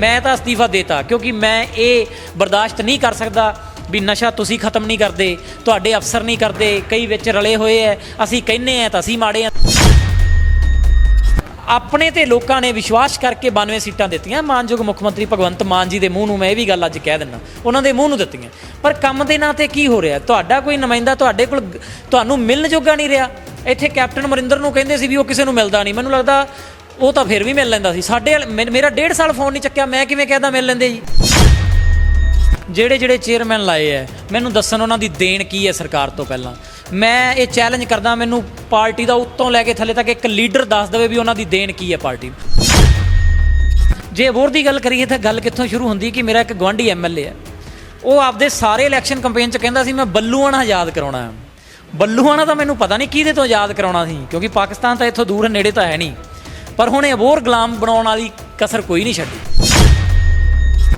ਮੈਂ ਤਾਂ ਅਸਤੀਫਾ ਦੇਤਾ, ਕਿਉਂਕਿ ਮੈਂ ਇਹ ਬਰਦਾਸ਼ਤ ਨਹੀਂ ਕਰ ਸਕਦਾ ਵੀ ਨਸ਼ਾ ਤੁਸੀਂ ਖਤਮ ਨਹੀਂ ਕਰਦੇ, ਤੁਹਾਡੇ ਅਫਸਰ ਨਹੀਂ ਕਰਦੇ, ਕਈ ਵਿੱਚ ਰਲੇ ਹੋਏ ਐ, ਅਸੀਂ ਕਹਿੰਨੇ ਆ ਤਾਂ ਅਸੀਂ ਮਾੜੇ ਆ। ਆਪਣੇ ਤੇ ਲੋਕਾਂ ਨੇ ਵਿਸ਼ਵਾਸ ਕਰਕੇ 92 ਸੀਟਾਂ ਦਿੱਤੀਆਂ, ਮਾਨਯੋਗ ਮੁੱਖ ਮੰਤਰੀ ਭਗਵੰਤ ਮਾਨ ਜੀ ਦੇ ਮੂੰਹ ਨੂੰ ਮੈਂ ਇਹ ਵੀ ਗੱਲ ਅੱਜ ਕਹਿ ਦਿੰਦਾ, ਉਹਨਾਂ ਦੇ ਮੂੰਹ ਨੂੰ ਦਿੱਤੀਆਂ। ਪਰ ਕੰਮ ਦੇ ਨਾਂ ਤੇ ਕੀ ਹੋ ਰਿਹਾ? ਤੁਹਾਡਾ ਕੋਈ ਨੁਮਾਇੰਦਾ ਤੁਹਾਡੇ ਕੋਲ ਤੁਹਾਨੂੰ ਮਿਲਣ ਜੋਗਾ ਨਹੀਂ ਰਿਹਾ। ਇੱਥੇ ਕੈਪਟਨ ਅਮਰਿੰਦਰ ਨੂੰ ਕਹਿੰਦੇ ਸੀ ਵੀ ਉਹ ਕਿਸੇ ਨੂੰ ਮਿਲਦਾ ਨਹੀਂ। ਮੈਨੂੰ ਲੱਗਦਾ ਉਹ ਤਾਂ ਫਿਰ ਵੀ ਮਿਲ ਲੈਂਦਾ ਸੀ। ਸਾਡੇ ਵਾਲ- ਮੇ- ਮੇਰਾ ਡੇਢ ਸਾਲ ਫੋਨ ਨਹੀਂ ਚੱਕਿਆ ਮੈਂ ਕਿਵੇਂ ਕਹਿਦਾ ਮਿਲ ਲੈਂਦੇ ਜੀ? ਜਿਹੜੇ ਜਿਹੜੇ ਚੇਅਰਮੈਨ ਲਾਏ ਐ ਮੈਨੂੰ ਦੱਸਣ ਉਹਨਾਂ ਦੀ ਦੇਣ ਕੀ ਹੈ ਸਰਕਾਰ ਤੋਂ ਪਹਿਲਾਂ। ਮੈਂ ਇਹ ਚੈਲੰਜ ਕਰਦਾ ਮੈਨੂੰ ਪਾਰਟੀ ਦਾ ਉੱਤੋਂ ਲੈ ਕੇ ਥੱਲੇ ਤੱਕ ਇੱਕ ਲੀਡਰ ਦੱਸ ਦੇਵੇ ਵੀ ਉਹਨਾਂ ਦੀ ਦੇਣ ਕੀ ਹੈ ਪਾਰਟੀ। ਨੂੰ ਜੇ ਵੋਟ ਦੀ ਗੱਲ ਕਰੀਏ ਤਾਂ ਗੱਲ ਕਿੱਥੋਂ ਸ਼ੁਰੂ ਹੁੰਦੀ ਕਿ ਮੇਰਾ ਇੱਕ ਗਵਾਂਢੀ ਐਮਐਲਏ ਹੈ ਉਹ ਆਪਦੇ ਸਾਰੇ ਇਲੈਕਸ਼ਨ ਕੈਂਪੇਨ 'ਚ ਕਹਿੰਦਾ ਸੀ ਮੈਂ ਬੱਲੂਆਣਾ ਆਜ਼ਾਦ ਕਰਾਉਣਾ ਹੈ ਬੱਲੂਆਣਾ ਤਾਂ ਮੈਨੂੰ ਪਤਾ ਨਹੀਂ ਕਿਹਦੇ ਤੋਂ ਆਜ਼ਾਦ ਕਰਾਉਣਾ ਸੀ ਕਿਉਂਕਿ ਪਾਕਿਸਤਾਨ ਤਾਂ ਇੱਥੋਂ ਦੂਰ ਹੈ, ਨੇੜੇ ਤਾਂ ਹੈ ਨਹੀਂ। ਪਰ ਹੁਣ ਇਹ ਅਬੋਰ ਗੁਲਾਮ ਬਣਾਉਣ ਵਾਲੀ ਕਸਰ ਕੋਈ ਨਹੀਂ ਛੱਡੀ।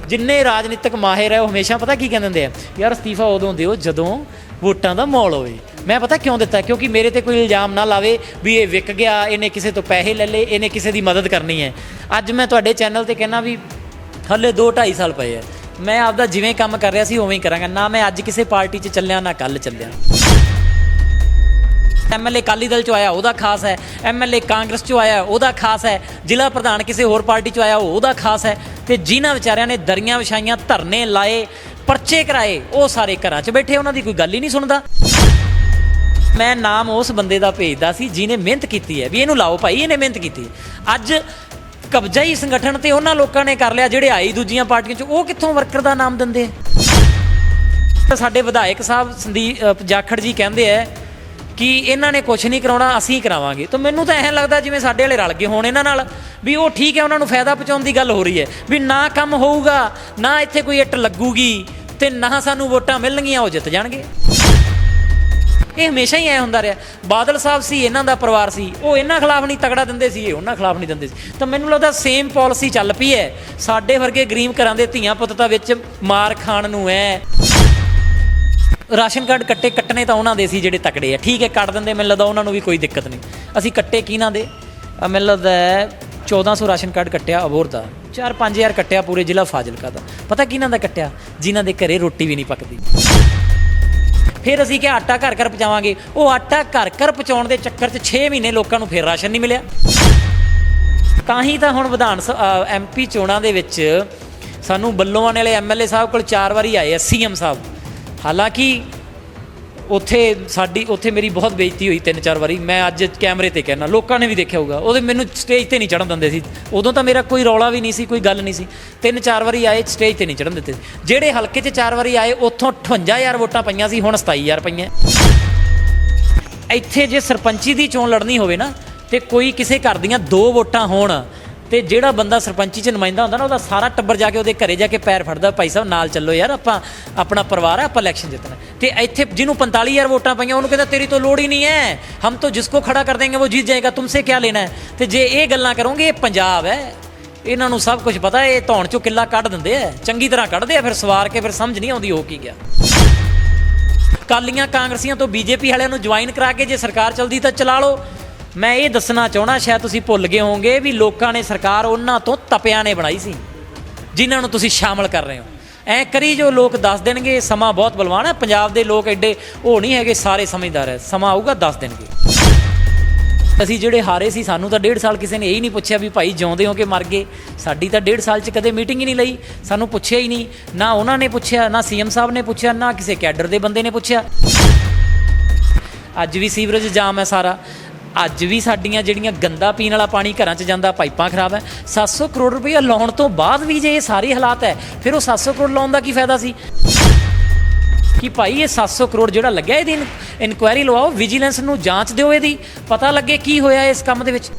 ਜਿੰਨੇ ਰਾਜਨੀਤਿਕ ਮਾਹਿਰ ਹੈ ਉਹ ਹਮੇਸ਼ਾ ਪਤਾ ਕੀ ਕਹਿੰਦੇ ਹੁੰਦੇ ਆ, ਯਾਰ ਅਸਤੀਫਾ ਉਦੋਂ ਦਿਓ ਜਦੋਂ ਵੋਟਾਂ ਦਾ ਮੌਲ ਹੋਵੇ। ਮੈਂ ਪਤਾ ਕਿਉਂ ਦਿੱਤਾ? ਕਿਉਂਕਿ ਮੇਰੇ ਤੇ ਕੋਈ ਇਲਜ਼ਾਮ ਨਾ ਲਾਵੇ ਵੀ ਇਹ ਵਿਕ ਗਿਆ, ਇਹਨੇ ਕਿਸੇ ਤੋਂ ਪੈਸੇ ਲੈ ਲਏ, ਇਹਨੇ ਕਿਸੇ ਦੀ ਮਦਦ ਕਰਨੀ ਹੈ। ਅੱਜ ਮੈਂ ਤੁਹਾਡੇ ਚੈਨਲ ਤੇ ਕਹਿੰਦਾ ਵੀ ਹੱਲੇ 2 2.5 ਸਾਲ ਪਏ ਆ। ਮੈਂ ਆਪਦਾ ਜਿਵੇਂ ਕੰਮ ਕਰ ਰਿਹਾ ਸੀ, ਉਵੇਂ ਹੀ ਕਰਾਂਗਾ। ਨਾ ਮੈਂ ਅੱਜ ਕਿਸੇ ਪਾਰਟੀ 'ਚ ਚੱਲਿਆ, ਨਾ ਕੱਲ ਚੱਲਿਆ। ਐਮਐਲਏ ਕਾਲੀ ਦਲ ਚੋਂ ਆਇਆ, ਉਹਦਾ ਖਾਸ ਹੈ। ਐਮਐਲਏ ਕਾਂਗਰਸ ਚੋਂ ਆਇਆ, ਉਹਦਾ ਖਾਸ ਹੈ। ਜ਼ਿਲ੍ਹਾ ਪ੍ਰਧਾਨ ਕਿਸੇ ਹੋਰ ਪਾਰਟੀ ਚੋਂ ਆਇਆ, ਉਹਦਾ ਖਾਸ ਹੈ। ਤੇ ਜਿਨ੍ਹਾਂ ਵਿਚਾਰਿਆਂ ਨੇ ਦਰੀਆਂ ਵਿਛਾਈਆਂ, ਧਰਨੇ ਲਾਏ, ਪਰਚੇ ਕਰਾਏ, ਉਹ ਸਾਰੇ ਘਰਾਂ 'ਚ ਬੈਠੇ, ਉਹਨਾਂ ਦੀ ਕੋਈ ਗੱਲ ਹੀ ਨਹੀਂ ਸੁਣਦਾ। ਮੈਂ ਨਾਮ ਉਸ ਬੰਦੇ ਦਾ ਭੇਜਦਾ ਸੀ, ਜਿਹਨੇ ਮਿਹਨਤ ਕੀਤੀ ਹੈ। ਵੀ ਇਹਨੂੰ ਲਾਓ ਭਾਈ, ਇਹਨੇ ਮਿਹਨਤ ਕੀਤੀ। ਅੱਜ ਕਬਜ਼ਾ ਹੀ ਸੰਗਠਨ ਤੇ ਉਹਨਾਂ ਲੋਕਾਂ ਨੇ ਕਰ ਲਿਆ, ਜਿਹੜੇ ਆਈ ਦੂਜੀਆਂ ਪਾਰਟੀਆਂ 'ਚ, ਉਹ ਕਿੱਥੋਂ ਵਰਕਰ ਦਾ ਨਾਮ ਦਿੰਦੇ ਆ? ਸਾਡੇ ਵਿਧਾਇਕ ਸਾਹਿਬ ਸੰਦੀਪ ਜਾਖੜ ਜੀ ਕਹਿੰਦੇ ਆ ਕਿ ਇਹਨਾਂ ਨੇ ਕੁਝ ਨਹੀਂ ਕਰਾਉਣਾ, ਅਸੀਂ ਕਰਾਵਾਂਗੇ। ਤਾਂ ਮੈਨੂੰ ਤਾਂ ਐਂ ਲੱਗਦਾ ਜਿਵੇਂ ਸਾਡੇ ਵਾਲੇ ਰਲ ਗਏ ਹੋਣ ਇਹਨਾਂ ਨਾਲ, ਵੀ ਉਹ ਠੀਕ ਹੈ, ਉਹਨਾਂ ਨੂੰ ਫਾਇਦਾ ਪਹੁੰਚਾਉਣ ਦੀ ਗੱਲ ਹੋ ਰਹੀ ਹੈ। ਵੀ ਨਾ ਕੰਮ ਹੋਊਗਾ, ਨਾ ਇੱਥੇ ਕੋਈ ਇੱਟ ਲੱਗੂਗੀ, ਤੇ ਨਾ ਸਾਨੂੰ ਵੋਟਾਂ ਮਿਲਣਗੀਆਂ, ਉਹ ਜਿੱਤ ਜਾਣਗੇ। ਇਹ ਹਮੇਸ਼ਾ ਹੀ ਐ ਹੁੰਦਾ ਰਿਹਾ। ਬਾਦਲ ਸਾਹਿਬ ਸੀ, ਇਹਨਾਂ ਦਾ ਪਰਿਵਾਰ ਸੀ, ਉਹ ਇਹਨਾਂ ਖਿਲਾਫ ਨਹੀਂ ਤਗੜਾ ਦਿੰਦੇ ਸੀ, ਇਹ ਉਹਨਾਂ ਖਿਲਾਫ ਨਹੀਂ ਦਿੰਦੇ ਸੀ। ਤਾਂ ਮੈਨੂੰ ਲੱਗਦਾ ਸੇਮ ਪਾਲਿਸੀ ਚੱਲ ਪਈ ਹੈ। ਸਾਡੇ ਵਰਗੇ ਗਰੀਬ ਘਰਾਂ ਦੇ ਧੀਆਂ ਪੁੱਤ ਤਾਂ ਵਿੱਚ ਮਾਰ ਖਾਣ ਨੂੰ ਐ। ਰਾਸ਼ਨ ਕਾਰਡ ਕੱਟੇ ਕੱਟਣੇ ਤਾਂ ਉਹਨਾਂ ਦੇ ਸੀ ਜਿਹੜੇ ਤਕੜੇ ਆ। ਠੀਕ ਹੈ, ਕੱਟ ਦਿੰਦੇ, ਮੈਨੂੰ ਲੱਗਦਾ ਉਹਨਾਂ ਨੂੰ ਵੀ ਕੋਈ ਦਿੱਕਤ ਨਹੀਂ। ਅਸੀਂ ਕੱਟੇ ਕਿਹਨਾਂ ਦੇ? ਅਹ ਮੈਨੂੰ ਲੱਗਦਾ ਹੈ 1400 ਰਾਸ਼ਨ ਕਾਰਡ ਕੱਟਿਆ ਅਬੋਰ ਦਾ। 4-5000 ਕੱਟਿਆ ਪੂਰੇ ਜ਼ਿਲ੍ਹਾ ਫਾਜ਼ਿਲਕਾ ਦਾ। ਪਤਾ ਕਿਹਨਾਂ ਦਾ ਕੱਟਿਆ? ਜਿਨ੍ਹਾਂ ਦੇ ਘਰੇ ਰੋਟੀ ਵੀ ਨਹੀਂ ਪੱਕਦੀ। ਫਿਰ ਅਸੀਂ ਕਿਹਾ, ਆਟਾ ਘਰ ਘਰ ਪਹੁੰਚਾਵਾਂਗੇ। ਉਹ ਆਟਾ ਘਰ ਘਰ ਪਹੁੰਚਾਉਣ ਦੇ ਚੱਕਰ 'ਚ 6 ਮਹੀਨੇ ਲੋਕਾਂ ਨੂੰ ਫਿਰ ਰਾਸ਼ਨ ਨਹੀਂ ਮਿਲਿਆ। ਤਾਂ ਹੀ ਤਾਂ ਹੁਣ ਵਿਧਾਨ ਸਭਾ ਐਮਪੀ ਚੋਣਾਂ ਦੇ ਵਿੱਚ ਸਾਨੂੰ ਬੱਲੋਵਾਨ ਵਾਲੇ ਐਮਐਲਏ ਸਾਹਿਬ ਕੋਲ ਚਾਰ ਵਾਰੀ ਆਏ ਆ ਸੀਐਮ ਸਾਹਿਬ। ਹਾਲਾਂਕਿ ਉੱਥੇ ਸਾਡੀ, ਉੱਥੇ ਮੇਰੀ ਬਹੁਤ ਬੇਇੱਜ਼ਤੀ ਹੋਈ ਤਿੰਨ ਚਾਰ ਵਾਰੀ। ਮੈਂ ਅੱਜ ਕੈਮਰੇ ਤੇ ਕਹਿਣਾ ਲੋਕਾਂ ਨੇ ਵੀ ਦੇਖਿਆ ਹੋਊਗਾ। ਉਹਦੇ ਮੈਨੂੰ ਸਟੇਜ ਤੇ ਨਹੀਂ ਚੜਨ ਦਿੰਦੇ ਸੀ। ਉਦੋਂ ਤਾਂ ਮੇਰਾ ਕੋਈ ਰੌਲਾ ਵੀ ਨਹੀਂ ਸੀ, ਕੋਈ ਗੱਲ ਨਹੀਂ ਸੀ। ਤਿੰਨ ਚਾਰ ਵਾਰੀ ਆਏ ਸਟੇਜ ਤੇ ਨਹੀਂ ਚੜਨ ਦਿੱਤੇ। ਜਿਹੜੇ ਹਲਕੇ 'ਚ ਚਾਰ ਵਾਰੀ ਆਏ, ਉੱਥੋਂ 58000 ਵੋਟਾਂ ਪਈਆਂ ਸੀ, ਹੁਣ 27000 ਪਈਆਂ। ਇੱਥੇ ਜੇ ਸਰਪੰਚੀ ਦੀ ਚੋਣ ਲੜਨੀ ਹੋਵੇ ਨਾ, ਤੇ ਕੋਈ ਕਿਸੇ ਘਰ ਦੀਆਂ ਦੋ ਵੋਟਾਂ ਹੋਣ ਤੇ ਜਿਹੜਾ ਬੰਦਾ ਸਰਪੰਚੀ ਚ ਨੁਮਾਇੰਦਾ ਹੁੰਦਾ ਨਾ, ਉਹਦਾ ਸਾਰਾ ਟੱਬਰ ਜਾ ਕੇ ਉਹਦੇ ਘਰੇ ਜਾ ਕੇ ਪੈਰ ਫੜਦਾ, ਭਾਈ ਸਾਹਿਬ, ਨਾਲ ਚੱਲੋ ਯਾਰ, ਆਪਾਂ ਆਪਣਾ ਪਰਿਵਾਰ ਆ, ਆਪਾਂ ਇਲੈਕਸ਼ਨ ਜਿੱਤਣਾ ਤੇ ਇੱਥੇ ਜਿਹਨੂੰ 45000 ਵੋਟਾਂ ਪਈਆਂ, ਉਹਨੂੰ ਕਹਿੰਦਾ, ਤੇਰੀ ਤੋਂ ਲੋੜ ਹੀ ਨਹੀਂ ਹੈ। ਹਮ ਤਾਂ ਜਿਸਕੋ ਖੜਾ ਕਰ ਦੇਂਗੇ, ਉਹ ਜੀਤ ਜਾਏਗਾ, ਤੁਮਸੇ ਕੀ ਲੈਣਾ ਹੈ? ਤੇ ਜੇ ਇਹ ਗੱਲਾਂ ਕਰੋਗੇ, ਇਹ ਪੰਜਾਬ ਹੈ। ਇਹਨਾਂ ਨੂੰ ਸਭ ਕੁਝ ਪਤਾ, ਇਹ ਧੌਣ ਚੋਂ ਕਿੱਲਾ ਕੱਢ ਦਿੰਦੇ ਆ ਚੰਗੀ ਤਰ੍ਹਾਂ ਕੱਢਦੇ ਆ, ਫਿਰ ਸਵਾਰ ਕੇ ਫਿਰ ਸਮਝ ਨਹੀਂ ਆਉਂਦੀ ਹੋ ਕੀ ਗਿਆ। ਕਾਲੀਆਂ ਕਾਂਗਰਸੀਆਂ ਤੋਂ ਬੀਜੇਪੀ ਵਾਲਿਆਂ ਨੂੰ ਜੁਆਇਨ ਕਰਾ ਕੇ ਜੇ ਸਰਕਾਰ ਚਲਦੀ ਤਾਂ ਚਲਾ ਲਓ। ਮੈਂ ਇਹ ਦੱਸਣਾ ਚਾਹਣਾ ਸ਼ਾਇਦ ਤੁਸੀਂ ਭੁੱਲ ਗਏ ਹੋਵੋਗੇ ਵੀ ਲੋਕਾਂ ਨੇ ਸਰਕਾਰ ਉਹਨਾਂ ਤੋਂ ਤਪਿਆਂ ਨੇ ਬਣਾਈ ਸੀ, ਜਿਨ੍ਹਾਂ ਨੂੰ ਤੁਸੀਂ ਸ਼ਾਮਲ ਕਰ ਰਹੇ ਹੋ। ਐ ਕਰੀ ਜੋ ਲੋਕ ਦੱਸ ਦੇਣਗੇ, ਸਮਾਂ ਬਹੁਤ ਬਲਵਾਨ ਹੈ, ਪੰਜਾਬ ਦੇ ਲੋਕ ਐਡੇ ਉਹ ਨਹੀਂ ਹੈਗੇ, ਸਾਰੇ ਸਮਝਦਾਰ ਹੈ, ਸਮਾਂ ਆਊਗਾ, ਦੱਸ ਦੇਣਗੇ। ਅਸੀਂ ਜਿਹੜੇ ਹਾਰੇ ਸੀ, ਸਾਨੂੰ ਤਾਂ ਡੇਢ ਸਾਲ ਕਿਸੇ ਨੇ ਇਹ ਹੀ ਨਹੀਂ ਪੁੱਛਿਆ ਵੀ ਭਾਈ ਜਿਉਂਦੇ ਹੋ ਕਿ ਮਰ ਗਏ। ਸਾਡੀ ਤਾਂ ਡੇਢ ਸਾਲ 'ਚ ਕਦੇ ਮੀਟਿੰਗ ਹੀ ਨਹੀਂ ਲਈ, ਸਾਨੂੰ ਪੁੱਛਿਆ ਹੀ ਨਹੀਂ। ਨਾ ਉਹਨਾਂ ਨੇ ਪੁੱਛਿਆ, ਨਾ ਸੀਐਮ ਸਾਹਿਬ ਨੇ ਪੁੱਛਿਆ, ਨਾ ਕਿਸੇ ਕੈਡਰ ਦੇ ਬੰਦੇ ਨੇ ਪੁੱਛਿਆ। ਅੱਜ ਵੀ ਸੀਵਰੇਜ ਜਾਮ ਹੈ ਸਾਰਾ। ਅੱਜ ਵੀ ਸਾਡੀਆਂ ਜਿਹੜੀਆਂ ਗੰਦਾ ਪੀਣ ਵਾਲਾ ਪਾਣੀ ਘਰਾਂ 'ਚ ਜਾਂਦਾ, ਪਾਈਪਾਂ ਖਰਾਬ ਹੈ। 700 ਕਰੋੜ ਰੁਪਏ ਲਾਉਣ ਤੋਂ ਬਾਅਦ ਵੀ ਜੇ ਇਹ ਸਾਰੇ ਹਾਲਾਤ ਹੈ, ਫਿਰ ਉਹ 700 ਕਰੋੜ ਲਾਉਣ ਦਾ ਕੀ ਫਾਇਦਾ ਸੀ? ਕਿ ਭਾਈ ਇਹ 700 ਕਰੋੜ ਜਿਹੜਾ ਲੱਗਿਆ ਇਹਦੀ ਇਨਕੁਆਇਰੀ ਲਵਾਓ, ਵਿਜੀਲੈਂਸ ਨੂੰ ਜਾਂਚ ਦਿਓ ਇਹਦੀ, ਪਤਾ ਲੱਗੇ ਕੀ ਹੋਇਆ ਇਸ ਕੰਮ ਦੇ ਵਿੱਚ।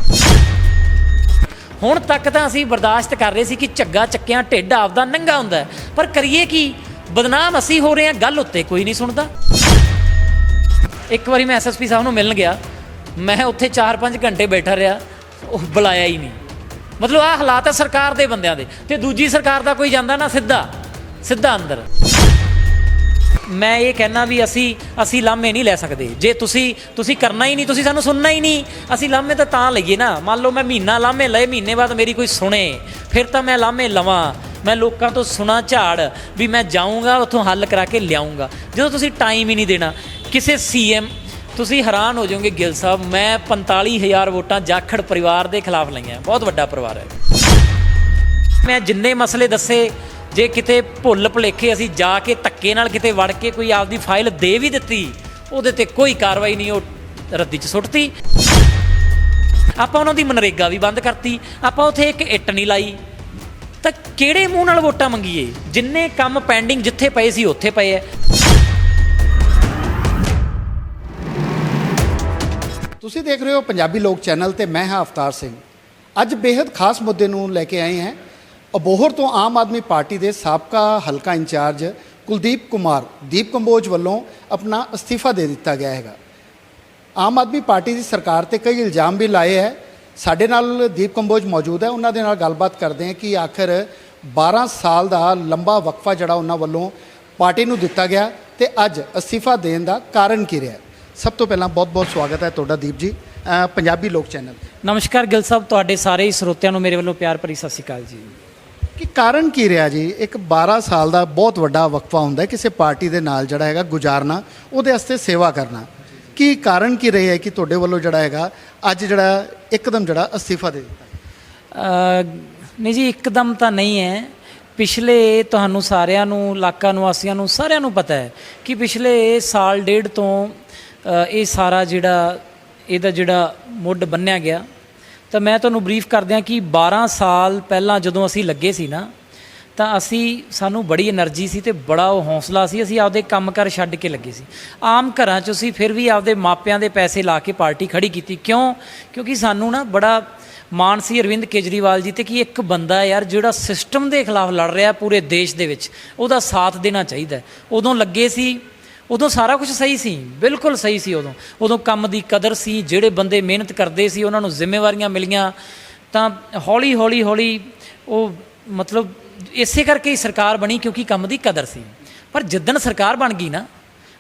ਹੁਣ ਤੱਕ ਤਾਂ ਅਸੀਂ ਬਰਦਾਸ਼ਤ ਕਰ ਰਹੇ ਸੀ ਕਿ ਝੱਗਾ ਚੱਕਿਆਂ ਢਿੱਡ ਆਪਦਾ ਨੰਗਾ ਹੁੰਦਾ ਪਰ ਕਰੀਏ ਕੀ? ਬਦਨਾਮ ਅਸੀਂ ਹੋ ਰਹੇ ਹਾਂ, ਗੱਲ ਉੱਤੇ ਕੋਈ ਨਹੀਂ ਸੁਣਦਾ। ਇੱਕ ਵਾਰੀ ਮੈਂ ਐਸਐਸਪੀ ਸਾਹਿਬ ਨੂੰ ਮਿਲਣ ਗਿਆ ਮੈਂ ਉੱਥੇ 4-5 ਘੰਟੇ ਬੈਠਾ ਰਿਹਾ, ਉਹ ਬੁਲਾਇਆ ਹੀ ਨਹੀਂ। ਮਤਲਬ ਆਹ ਹਾਲਾਤ ਹੈ ਸਰਕਾਰ ਦੇ ਬੰਦਿਆਂ ਦੇ, ਤੇ ਦੂਜੀ ਸਰਕਾਰ ਦਾ ਕੋਈ ਜਾਂਦਾ ਨਾ ਸਿੱਧਾ ਸਿੱਧਾ ਅੰਦਰ। ਮੈਂ ਇਹ ਕਹਿਣਾ ਵੀ ਅਸੀਂ ਅਸੀਂ ਲਾਮੇ ਨਹੀਂ ਲੈ ਸਕਦੇ। ਜੇ ਤੁਸੀਂ ਤੁਸੀਂ ਕਰਨਾ ਹੀ ਨਹੀਂ, ਤੁਸੀਂ ਸਾਨੂੰ ਸੁਣਨਾ ਹੀ ਨਹੀਂ, ਅਸੀਂ ਲਾਮੇ ਤਾਂ ਤਾਂ ਲਈਏ ਨਾ। ਮੰਨ ਲਓ ਮੈਂ ਮਹੀਨਾ ਲਾਮੇ ਲਏ, ਮਹੀਨੇ ਬਾਅਦ ਮੇਰੀ ਕੋਈ ਸੁਣੇ, ਫਿਰ ਤਾਂ ਮੈਂ ਲਾਮੇ ਲਵਾਂ। ਮੈਂ ਲੋਕਾਂ ਤੋਂ ਸੁਣਾ ਝਾੜ ਵੀ ਮੈਂ ਜਾਊਂਗਾ, ਉੱਥੋਂ ਹੱਲ ਕਰਾ ਕੇ ਲਿਆਉਂਗਾ ਜਦੋਂ ਤੁਸੀਂ ਟਾਈਮ ਹੀ ਨਹੀਂ ਦੇਣਾ, ਕਿਸੇ ਸੀਐਮ ਤੁਸੀਂ ਹੈਰਾਨ ਹੋ ਜਾਓਗੇ ਗਿੱਲ ਸਾਹਿਬ, ਮੈਂ 45000 ਵੋਟਾਂ ਜਾਖੜ ਪਰਿਵਾਰ ਦੇ ਖਿਲਾਫ ਲਈਆਂ। ਬਹੁਤ ਵੱਡਾ ਪਰਿਵਾਰ ਹੈ। ਮੈਂ ਜਿੰਨੇ ਮਸਲੇ ਦੱਸੇ, ਜੇ ਕਿਤੇ ਭੁੱਲ ਭੁਲੇਖੇ ਅਸੀਂ ਜਾ ਕੇ ਧੱਕੇ ਨਾਲ ਕਿਤੇ ਵੜ ਕੇ ਕੋਈ ਆਪਦੀ ਫਾਈਲ ਦੇ ਵੀ ਦਿੱਤੀ, ਉਹਦੇ ਤੇ ਕੋਈ ਕਾਰਵਾਈ ਨਹੀਂ, ਉਹ ਰੱਦੀ 'ਚ ਸੁੱਟਤੀ। ਆਪਾਂ ਉਹਨਾਂ ਦੀ ਮਨਰੇਗਾ ਵੀ ਬੰਦ ਕਰਤੀ। ਆਪਾਂ ਉਥੇ ਇੱਕ ਇੱਟ ਨਹੀਂ ਲਾਈ। ਤਾਂ ਕਿਹੜੇ ਮੂੰਹ ਨਾਲ ਵੋਟਾਂ ਮੰਗੀਏ? ਜਿੰਨੇ ਕੰਮ ਪੈਂਡਿੰਗ ਜਿੱਥੇ ਪਏ ਸੀ, ਉੱਥੇ ਪਏ ਐ ਤੁਸੀਂ ਦੇਖ ਰਹੇ ਹੋ ਪੰਜਾਬੀ ਲੋਕ ਚੈਨਲ ਤੇ ਮੈਂ ਹਾਂ ਅਵਤਾਰ ਸਿੰਘ। ਅੱਜ ਬੇहद ਖਾਸ ਮੁੱਦੇ ਨੂੰ ਲੈ ਕੇ ਆਏ ਹਾਂ। ਅਬੋਹਰ ਤੋਂ ਆਮ ਆਦਮੀ ਪਾਰਟੀ ਦੇ ਸਾਬਕਾ ਹਲਕਾ ਇੰਚਾਰਜ ਕੁਲਦੀਪ ਕੁਮਾਰ, ਦੀਪ ਕੰਬੋਜ ਵੱਲੋਂ ਆਪਣਾ ਅਸਤੀਫਾ ਦੇ ਦਿੱਤਾ ਗਿਆ ਹੈਗਾ। ਆਮ ਆਦਮੀ ਪਾਰਟੀ ਦੀ ਸਰਕਾਰ ਤੇ ਕਈ ਇਲਜ਼ਾਮ ਵੀ ਲਾਏ ਹੈ। ਸਾਡੇ ਨਾਲ ਦੀਪ ਕੰਬੋਜ ਮੌਜੂਦ ਹੈ। ਉਹਨਾਂ ਦੇ ਨਾਲ ਗੱਲਬਾਤ ਕਰਦੇ ਹਾਂ ਕਿ ਆਖਰ 12 ਸਾਲ ਦਾ ਲੰਬਾ ਵਕਫਾ ਜਿਹੜਾ ਉਹਨਾਂ ਵੱਲੋਂ ਪਾਰਟੀ ਨੂੰ ਦਿੱਤਾ ਗਿਆ ਤੇ ਅੱਜ ਅਸਤੀਫਾ ਦੇਣ ਦਾ ਕਾਰਨ ਕੀ ਰਿਹਾ ਸਭ ਤੋਂ ਪਹਿਲਾਂ ਬਹੁਤ-ਬਹੁਤ ਸਵਾਗਤ ਹੈ ਤੁਹਾਡਾ ਦੀਪ ਜੀ ਅ, ਪੰਜਾਬੀ ਲੋਕ ਚੈਨਲ। ਨਮਸਕਾਰ ਗਿੱਲ ਸਾਹਿਬ ਤੁਹਾਡੇ ਸਾਰੇ ਹੀ ਸਰੋਤਿਆਂ ਨੂੰ ਮੇਰੇ ਵੱਲੋਂ ਪਿਆਰ ਭਰੀ ਸਤਿ ਸ਼੍ਰੀ ਅਕਾਲ ਜੀ। ਕਿ ਕਾਰਨ ਕੀ ਰਿਹਾ ਜੀ? ਇੱਕ 12 ਸਾਲ ਦਾ ਬਹੁਤ ਵੱਡਾ ਵਕਫਾ ਹੁੰਦਾ ਹੈ ਕਿਸੇ ਪਾਰਟੀ ਦੇ ਨਾਲ ਜਿਹੜਾ ਹੈਗਾ ਗੁਜ਼ਾਰਨਾ ਉਹਦੇ ਵਾਸਤੇ ਸੇਵਾ ਕਰਨਾ। ਕੀ ਕਾਰਨ ਕੀ ਰਿਹਾ ਹੈ ਕਿ ਤੁਹਾਡੇ ਵੱਲੋਂ ਜਿਹੜਾ ਹੈਗਾ ਅੱਜ ਜਿਹੜਾ ਇੱਕਦਮ ਜਿਹੜਾ ਅਸਤੀਫਾ ਦੇ ਦਿੱਤਾ? ਅਹ ਨਹੀਂ ਜੀ ਇੱਕਦਮ ਤਾਂ ਨਹੀਂ ਹੈ। ਪਿਛਲੇ ਤੁਹਾਨੂੰ ਸਾਰਿਆਂ ਨੂੰ ਇਲਾਕਾ ਨਿਵਾਸੀਆਂ ਨੂੰ ਸਾਰਿਆਂ ਨੂੰ ਪਤਾ ਹੈ ਕਿ ਪਿਛਲੇ ਸਾਲ ਡੇਢ ਤੋਂ ਇਹ ਸਾਰਾ ਜਿਹੜਾ ਇਹਦਾ ਜਿਹੜਾ ਮੁੱਢ ਬੰਨਿਆ ਗਿਆ। ਤਾਂ ਮੈਂ ਤੁਹਾਨੂੰ ਬਰੀਫ ਕਰਦਿਆਂ ਕਿ 12 ਸਾਲ ਪਹਿਲਾਂ ਜਦੋਂ ਅਸੀਂ ਲੱਗੇ ਸੀ ਨਾ, ਤਾਂ ਅਸੀਂ, ਸਾਨੂੰ ਬੜੀ એનર્ਜੀ ਸੀ ਤੇ ਬੜਾ ਉਹ ਹੌਸਲਾ ਸੀ। ਅਸੀਂ ਆਪਦੇ ਕੰਮ ਕੰਮਕਾਰ ਛੱਡ ਕੇ ਲੱਗੇ ਸੀ। ਆਮ ਘਰਾਂ 'ਚ ਅਸੀਂ ਫਿਰ ਵੀ ਆਪਦੇ ਮਾਪਿਆਂ ਦੇ ਪੈਸੇ ਲਾ ਕੇ ਪਾਰਟੀ ਖੜੀ ਕੀਤੀ। ਕਿਉਂ? ਕਿਉਂਕਿ ਸਾਨੂੰ ਨਾ ਬੜਾ ਮਾਨ ਸੀ ਅਰਵਿੰਦ ਕੇਜਰੀਵਾਲ ਜੀ ਤੇ ਕਿ ਇੱਕ ਬੰਦਾ ਯਾਰ ਜਿਹੜਾ ਸਿਸਟਮ ਦੇ ਖਿਲਾਫ ਲੜ ਰਿਹਾ ਪੂਰੇ ਦੇਸ਼ ਦੇ ਵਿੱਚ, ਉਹਦਾ ਸਾਥ ਦੇਣਾ ਚਾਹੀਦਾ ਉਦੋਂ ਲੱਗੇ ਸੀ ਉਦੋਂ ਸਾਰਾ ਕੁਝ ਸਹੀ ਸੀ, ਬਿਲਕੁਲ ਸਹੀ ਸੀ ਉਦੋਂ। ਉਦੋਂ ਕੰਮ ਦੀ ਕਦਰ ਸੀ, ਜਿਹੜੇ ਬੰਦੇ ਮਿਹਨਤ ਕਰਦੇ ਸੀ, ਉਹਨਾਂ ਨੂੰ ਜ਼ਿੰਮੇਵਾਰੀਆਂ ਮਿਲੀਆਂ, ਤਾਂ ਹੌਲੀ ਹੌਲੀ ਹੌਲੀ ਉਹ ਮਤਲਬ ਇਸੇ ਕਰਕੇ ਹੀ ਸਰਕਾਰ ਬਣੀ ਕਿਉਂਕਿ ਕੰਮ ਦੀ ਕਦਰ ਸੀ। ਪਰ ਜਿੱਦਣ ਸਰਕਾਰ ਬਣ ਗਈ ਨਾ,